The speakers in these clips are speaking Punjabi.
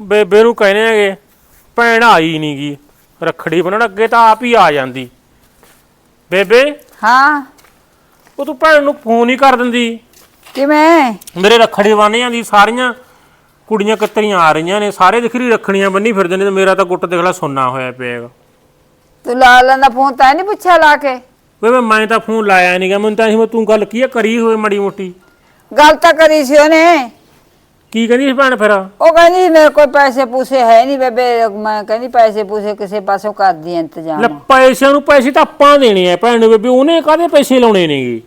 ਬੇਬੇ ਨੂੰ ਕਹਿੰਦੇ ਹੈਗੇ ਭੈਣ ਆਈ ਨੀ ਗੀ ਰੱਖੜੀ ਬੰਨਣ ਅੱਗੇ ਤਾਂ ਆਪ ਹੀ ਆ ਜਾਂਦੀ। ਬੇਬੇ ਹਾਂ। ਉਹ ਤੂੰ ਭੈਣ ਨੂੰ ਫੋਨ ਹੀ ਕਰ ਦਿੰਦੀ। ਕਿਵੇਂ? ਮੇਰੇ ਰੱਖੜੀ ਬੰਨ ਜਾਂਦੀ ਸਾਰੀਆਂ ਕੁੜੀਆਂ ਕਤਰੀਆਂ ਆ ਰਹੀਆਂ ਨੇ ਸਾਰੇ ਦਿਖਰੀ ਰੱਖੜੀਆਂ ਬੰਨੀ ਫਿਰਦੇ ਨੇ ਤੇ ਮੇਰਾ ਤਾਂ ਗੁੱਟ ਦੇਖ ਲੈ ਸੁੰਨਾ ਹੋਇਆ ਪਿਆਗਾ ਤੂੰ ਲਾ ਲੈਂਦਾ ਫੋਨ ਤਾਂ ਨਹੀਂ ਪੁੱਛਿਆ ਲਾ ਕੇ? ਬੇਬੇ ਮੈਂ ਤਾਂ ਫੋਨ ਲਾਇਆ ਨਹੀਂਗਾ ਮੈਨੂੰ ਤਾਂ ਸੀ ਤੂੰ ਗੱਲ ਕੀ ਆ ਕਰੀ ਹੋਏ ਮੜੀ ਮੋਟੀ। ਗੱਲ ਤਾਂ ਕਰੀ ਸੀ ਉਹਨੇ। ਕੀ ਕਹਿੰਦੀ ਸੀ ਭੈਣ ਫਿਰ? ਉਹ ਕਹਿੰਦੀ ਮੇਰੇ ਕੋਲ ਪੈਸੇ ਪੂਸੇ ਹੈ ਨਹੀਂ ਬੇਬੇ ਮੈਂ ਕਹਿੰਦੀ ਪੈਸੇ ਪੂਸੇ ਕਿਸੇ ਪਾਸੋਂ ਕਰਦੀ ਆਂ ਲੈ ਇੰਤਜ਼ਾਮ ਪੈਸਿਆਂ ਨੂੰ ਪੈਸੇ ਤਾਂ ਆਪਾਂ ਦੇਣੇ ਆ ਭੈਣ ਨੂੰ ਬੇਬੇ ਉਹਨੇ ਕਾਹਦੇ ਪੈਸੇ ਲਾਉਣੇ ਨੇਗੇ?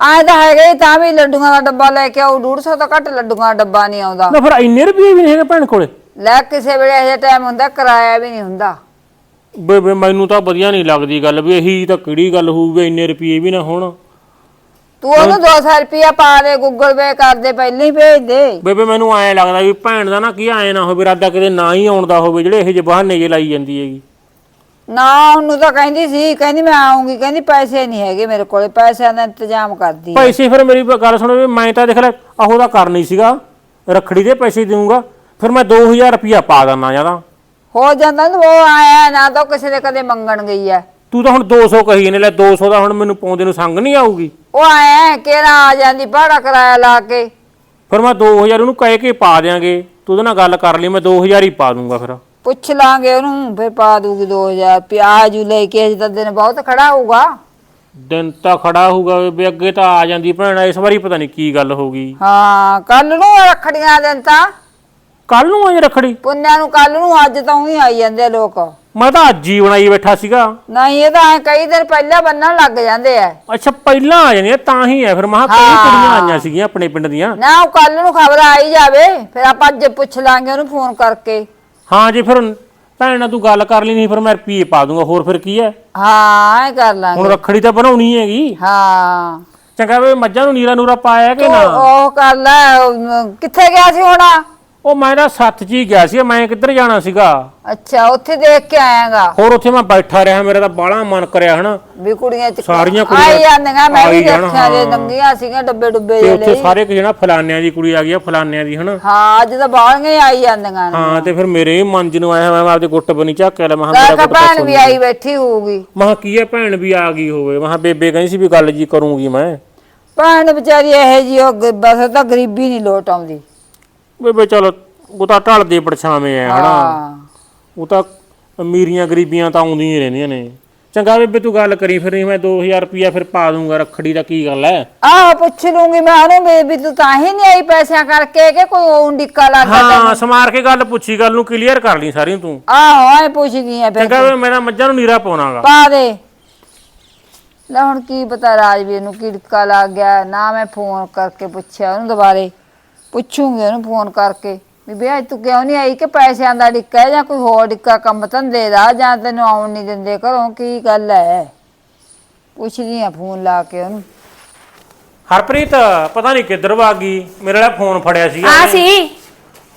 ਆਏ ਤਾਂ ਹੈਗਾ ਹੀ ਤਾਂ ਵੀ ਲੱਡੂਆਂ ਦਾ ਡੱਬਾ ਲੈ ਕੇ ਆਉ 150 ਤੋਂ ਘੱਟ ਲੱਡੂਆਂ ਦਾ ਡੱਬਾ ਨਹੀਂ ਆਉਂਦਾ। ਨਾ ਫਿਰ ਇੰਨੇ ਰੁਪਏ ਵੀ ਨਹੀਂ ਹੈਗੇ ਭੈਣ ਕੋਲੇ? ਲੈ ਕਿਸੇ ਵੇਲੇ ਇਹ ਟਾਈਮ ਹੁੰਦਾ ਕਿਰਾਇਆ ਵੀ ਨਹੀਂ ਹੁੰਦਾ। ਬੇਬੇ ਮੈਨੂੰ ਤਾਂ ਵਧੀਆ ਨਹੀਂ ਲੱਗਦੀ ਗੱਲ ਵੀ ਇਹੀ ਤਾਂ ਕਿਹੜੀ ਗੱਲ ਹੋਊਗੀ ਇੰਨੇ ਰੁਪਏ ਵੀ ਨਾ ਹੋਣ। ਤੂੰ ਉਹਨੂੰ 200 ਰੁਪਿਆ ਪਾ ਦੇ ਗੂਗਲ ਪੇ ਕਰ ਦੇ ਪਹਿਲਾਂ ਹੀ ਭੇਜ ਦੇ। ਬੇਬੇ ਮੈਨੂੰ ਐਂ ਲੱਗਦਾ ਵੀ ਭੈਣ ਦਾ ਨਾ ਕੀ ਐਂ ਨਾ ਹੋਵੇ ਰਾਦਾ ਕਿਤੇ ਨਾ ਹੀ ਆਉਂਦਾ ਹੋਵੇ ਜਿਹੜੇ ਇਹੋ ਜਿਹੇ ਬਹਾਨੇ ਜੇ ਲਾਈ ਜਾਂਦੀ ਹੈਗੀ। ਨਾ ਉਹਨੂੰ ਤਾਂ ਕਹਿੰਦੀ ਸੀ ਕਹਿੰਦੀ ਮੈਂ ਆਉਂਗੀ ਕਹਿੰਦੀ ਪੈਸੇ ਨਹੀਂ ਹੈਗੇ ਮੇਰੇ ਕੋਲੇ ਪੈਸਿਆਂ ਦਾ ਇੰਤਜ਼ਾਮ ਕਰਦੀ ਆ। ਪੈਸੇ ਫਿਰ ਮੇਰੀ ਬ- ਗੱਲ ਸੁਣੋ ਵੀ ਮੈਂ ਤਾਂ ਦੇਖ ਲੈ ਆਹੋ ਦਾ ਕਰਨੀ ਸੀਗਾ ਰੱਖੜੀ ਦੇ ਪੈਸੇ ਦੇਊਂਗਾ ਫਿਰ ਮੈਂ 2000 ਰੁਪਇਆ ਪਾ ਦਿੰਨਾ ਜ਼ਿਆਦਾ ਹੋ ਜਾਂਦਾ ਨਾ ਉਹ ਆਇਆ ਨਾ ਤਾਂ ਉਹ ਕਿਸੇ ਦੇ ਕਦੇ ਮੰਗਣ ਗਈ ਆ। ਤੂੰ ਤਾਂ ਹੁਣ 200 ਕਹੀ ਨੇ ਲੈ 200 ਦਾ ਹੁਣ ਮੈਨੂੰ ਪਾਉਂਦੇ ਨੂੰ ਸੰਗ ਨਹੀਂ ਆਊਗੀ। ਉਹ ਆਇਆ ਕਿਹੜਾ ਆ ਜਾਂਦੀ ਭਾੜਾ ਕਿਰਾਇਆ ਲਾ ਕੇ। ਫਿਰ ਮੈਂ 2000 ਉਹਨੂੰ ਕਹਿ ਕੇ ਪਾ ਦਿਆਂਗੇ। ਤੂੰ ਉਹਦੇ ਨਾਲ ਗੱਲ ਕਰ ਲਈ ਮੈਂ 2000 ਹੀ ਪਾ ਦੂੰਗਾ ਫਿਰ। ਪੁੱਛ ਲਾਂਗੇ ਉਹਨੂੰ ਫਿਰ ਪਾ ਦੂਗੀ 2000 ਪਿਆਜ ਲੈ ਕੇ ਅਜੇ ਤਾਂ ਦਿਨ ਬਹੁਤ ਖੜਾ ਹੋਊਗਾ। ਦਿਨ ਤਾਂ ਖੜਾ ਹੋਊਗਾ ਵੀ ਅੱਗੇ ਤਾਂ ਆ ਜਾਂਦੀ ਭੈਣ ਇਸ ਵਾਰੀ ਪਤਾ ਨਹੀਂ ਕੀ ਗੱਲ ਹੋ ਗਈ। ਹਾਂ ਕੱਲ ਨੂੰ ਰੱਖੜੀਆਂ ਦਿਨ ਤਾਂ। ਕੱਲ ਨੂੰ ਆਏ ਰੱਖੜੀ। ਪੁੰਨਿਆਂ ਨੂੰ ਕੱਲ ਨੂੰ ਅੱਜ ਤਾਂ ਉਹੀ ਆਈ ਜਾਂਦੇ ਲੋਕ। ਮੈਂ ਤਾਂ ਅੱਜ ਹੀ ਬਣਾਈ ਬੈਠਾ ਸੀਗਾ। ਨਹੀਂ ਇਹ ਤਾਂ ਐਂ ਕਈ ਦਿਨ ਪਹਿਲਾਂ ਬੰਨਣ ਲੱਗ ਜਾਂਦੇ ਆ। ਅੱਛਾ ਪਹਿਲਾਂ ਆ ਜਾਂਦੀਆਂ ਤਾਂ ਹੀ ਹੈ ਫਿਰ ਮਹਾ ਕਈ। ਕੁੜੀਆਂ ਆਈਆਂ ਸੀਗੀਆਂ ਆਪਣੇ ਪਿੰਡ ਦੀਆਂ। ਨਾ ਉਹ ਕੱਲ ਨੂੰ ਖਬਰ ਆਈ ਜਾਵੇ। ਫਿਰ ਆਪਾਂ ਅੱਜ ਪੁੱਛ ਲਾਂਗੇ ਉਹਨੂੰ ਫੋਨ ਕਰਕੇ। ਹਾਂ ਜੇ ਫਿਰ ਭੈਣ ਨਾਲ ਤੂੰ ਗੱਲ ਕਰ ਲਈ ਨਹੀਂ ਫਿਰ ਮੈਂ ਰੁਪਈਏ ਪਾ ਦੂੰਗਾ ਹੋਰ ਫਿਰ ਕੀ ਹੈ? ਹਾਂ ਐ ਕਰ ਹੁਣ ਲਾਂਗੇ ਰੱਖੜੀ ਤਾਂ ਬਣਾਉਣੀ ਹੈਗੀ। ਹਾਂ। ਚੰਗਾ ਵੇ ਮੱਝਾਂ ਨੂੰ ਨੀਰਾ ਨੂਰਾ ਪਾਇਆ ਕਿ ਨਾ? ਉਹ ਉਹ ਕਰ ਲੈ ਉਹ, ਕਿੱਥੇ ਗਿਆ ਸੀ ਹੁਣ? ਉਹ ਮੈਂ ਤਾਂ ਸੱਤ ਹੀ ਗਿਆ ਸੀ ਮੈਂ ਕਿੱਧਰ ਜਾਣਾ ਸੀਗਾ? ਅੱਛਾ ਉੱਥੇ ਦੇਖ ਕੇ ਆਏਗਾ ਹੋਰ ਉੱਥੇ ਮੈਂ ਬੈਠਾ ਰਿਹਾ ਮੇਰਾ ਤਾਂ ਬਾਹਲਾ ਮਨ ਕਰਿਆ ਹਨਾ? ਵੀ ਕੁੜੀਆਂ ਚ ਸਾਰੀਆਂ ਕੁੜੀਆਂ ਆਈ ਜਾਂਦੀਆਂ ਮੈਂ ਵੀ ਆਈ ਜਾਣ, ਦੇਖਿਆ ਜੇ ਹਾਂ। ਦੰਗੀਆਂ ਸੀਗੀਆਂ ਡੱਬੇ ਡੁੱਬੇ ਤੇ ਜਿਹੇ ਉੱਥੇ ਲਈ। ਸਾਰੇ ਕਿ ਜਿਹੜਾ ਫਲਾਨਿਆਂ ਦੀ ਕੁੜੀ ਆ ਗਈ ਆ ਫਲਾਨਿਆਂ ਦੀ ਹਨਾ? ਹਾਂ ਅੱਜ ਤਾਂ ਬਾਹਲੀਆਂ ਹੀ ਆਈ ਜਾਂਦੀਆਂ ਨੇ। ਹਾਂ ਤੇ ਫਿਰ ਮੇਰੇ ਵੀ ਮਨ ਨੂੰ ਆਇਆ ਮੈਂ ਆਪਦੇ ਗੁੱਟ ਬਣੀ ਝਾਕਿਆ ਲੈ ਮੈਂ ਕਿਹਾ ਮੇਰਾ ਗੁੱਟ ਭੈਣ ਵੀ ਆਈ ਬੈਠੀ ਹੋਊਗੀ। ਮਹਾ ਕੀ ਹੈ ਭੈਣ ਵੀ ਆ ਗਈ ਹੋਵੇ? ਮਹਾ ਬੇਬੇ ਕਹਿੰਦੀ ਸੀ ਵੀ ਗੱਲ ਜੀ ਕਰੂੰਗੀ ਮੈਂ। ਭੈਣ ਵਿਚਾਰੀ ਇਹ ਜੀ ਉਹ ਗ- ਬਸ ਉਹ ਤਾਂ ਗਰੀਬੀ ਨਹੀਂ ਲੋਟ ਆਉਂਦੀ। ਬੇਬੇ ਚਲੋ ਉਹ ਤਾਂ ਢਲਦੇ ਪਰਛਾਵੇਂ ਆ ਹਨਾ। ਹਾਂ। ਉਹ ਤਾਂ ਅਮੀਰੀਆਂ ਗਰੀਬੀਆਂ ਤਾਂ ਆਉਂਦੀਆਂ ਹੀ ਰਹਿੰਦੀਆਂ ਨੇ। ਚੰਗਾ ਬੇਬੇ ਤੂੰ ਗੱਲ ਕਰੀ ਫਿਰ ਮੈਂ 2000 ਰੁਪਿਆ ਫਿਰ ਪਾ ਦੂੰਗਾ ਰੱਖੜੀ ਦਾ ਕੀ ਗੱਲ ਹੈ ਆਹ ਪੁੱਛ ਲੂੰਗੀ ਮੈਂ ਉਹਨੂੰ ਵੀ ਵੀ ਤੂੰ ਤਾਂ ਹੀ ਨਹੀਂ ਆਈ ਪੈਸਿਆਂ ਕਰਕੇ ਕਿ ਕੋਈ ਉਹ ਡਿੱਕਾ ਲੱਗਾ ਹਾਂ ਸਮਾਰ ਕੇ ਗੱਲ ਪੁੱਛੀ ਗੱਲ ਨੂੰ ਕਲੀਅਰ ਕਰ ਲਈ ਸਾਰੀ ਤੂੰ। ਆਹੋ ਐ ਪੁੱਛਦੀ ਆ ਫਿਰ ਚੰਗਾ ਵੇ ਮੈਂ ਤਾਂ ਮੱਝਾਂ ਨੂੰ ਨੀਰਾ ਪਾਉਣਾਗਾ। ਪਾ ਦੇ। ਲੈ ਹੁਣ ਕੀ ਪਤਾ ਰਾਜਵੀਰ ਨੂੰ ਕੀ ਡਿੱਕਾ ਲੱਗ ਗਿਆ ਨਾ ਮੈਂ ਫੋਨ ਕਰਕੇ ਪੁੱਛਿਆ ਉਹਨੂੰ ਦੁਬਾਰੇ। ਪੁੱਛੂੰਗੀ ਉਹਨੂੰ ਫੋਨ ਕਰਕੇ ਵੀ ਬਈ ਤੂੰ ਕਿਉਂ ਨਹੀਂ ਆਈ ਕਿ ਪੈਸਿਆਂ ਦਾ ਡਿੱਕਾ ਹੈ ਜਾਂ ਕੋਈ ਹੋਰ ਡਿੱਕਾ ਕੰਮ ਧੰਦੇ ਦਾ ਜਾਂ ਤੈਨੂੰ ਆਉਣ ਨਹੀਂ ਦਿੰਦੇ ਘਰੋਂ ਕੀ ਗੱਲ ਹੈ ਪੁੱਛਦੀ ਆ ਫੋਨ ਲਾ ਕੇ ਉਹਨੂੰ। ਹਰਪ੍ਰੀਤ ਪਤਾ ਨਹੀਂ ਕਿੱਧਰ ਵਗ ਗਈ। ਮੇਰੇ ਨਾਲ ਫੋਨ ਫੜਿਆ ਸੀਗਾ। ਹਾਂ। ਸੀ।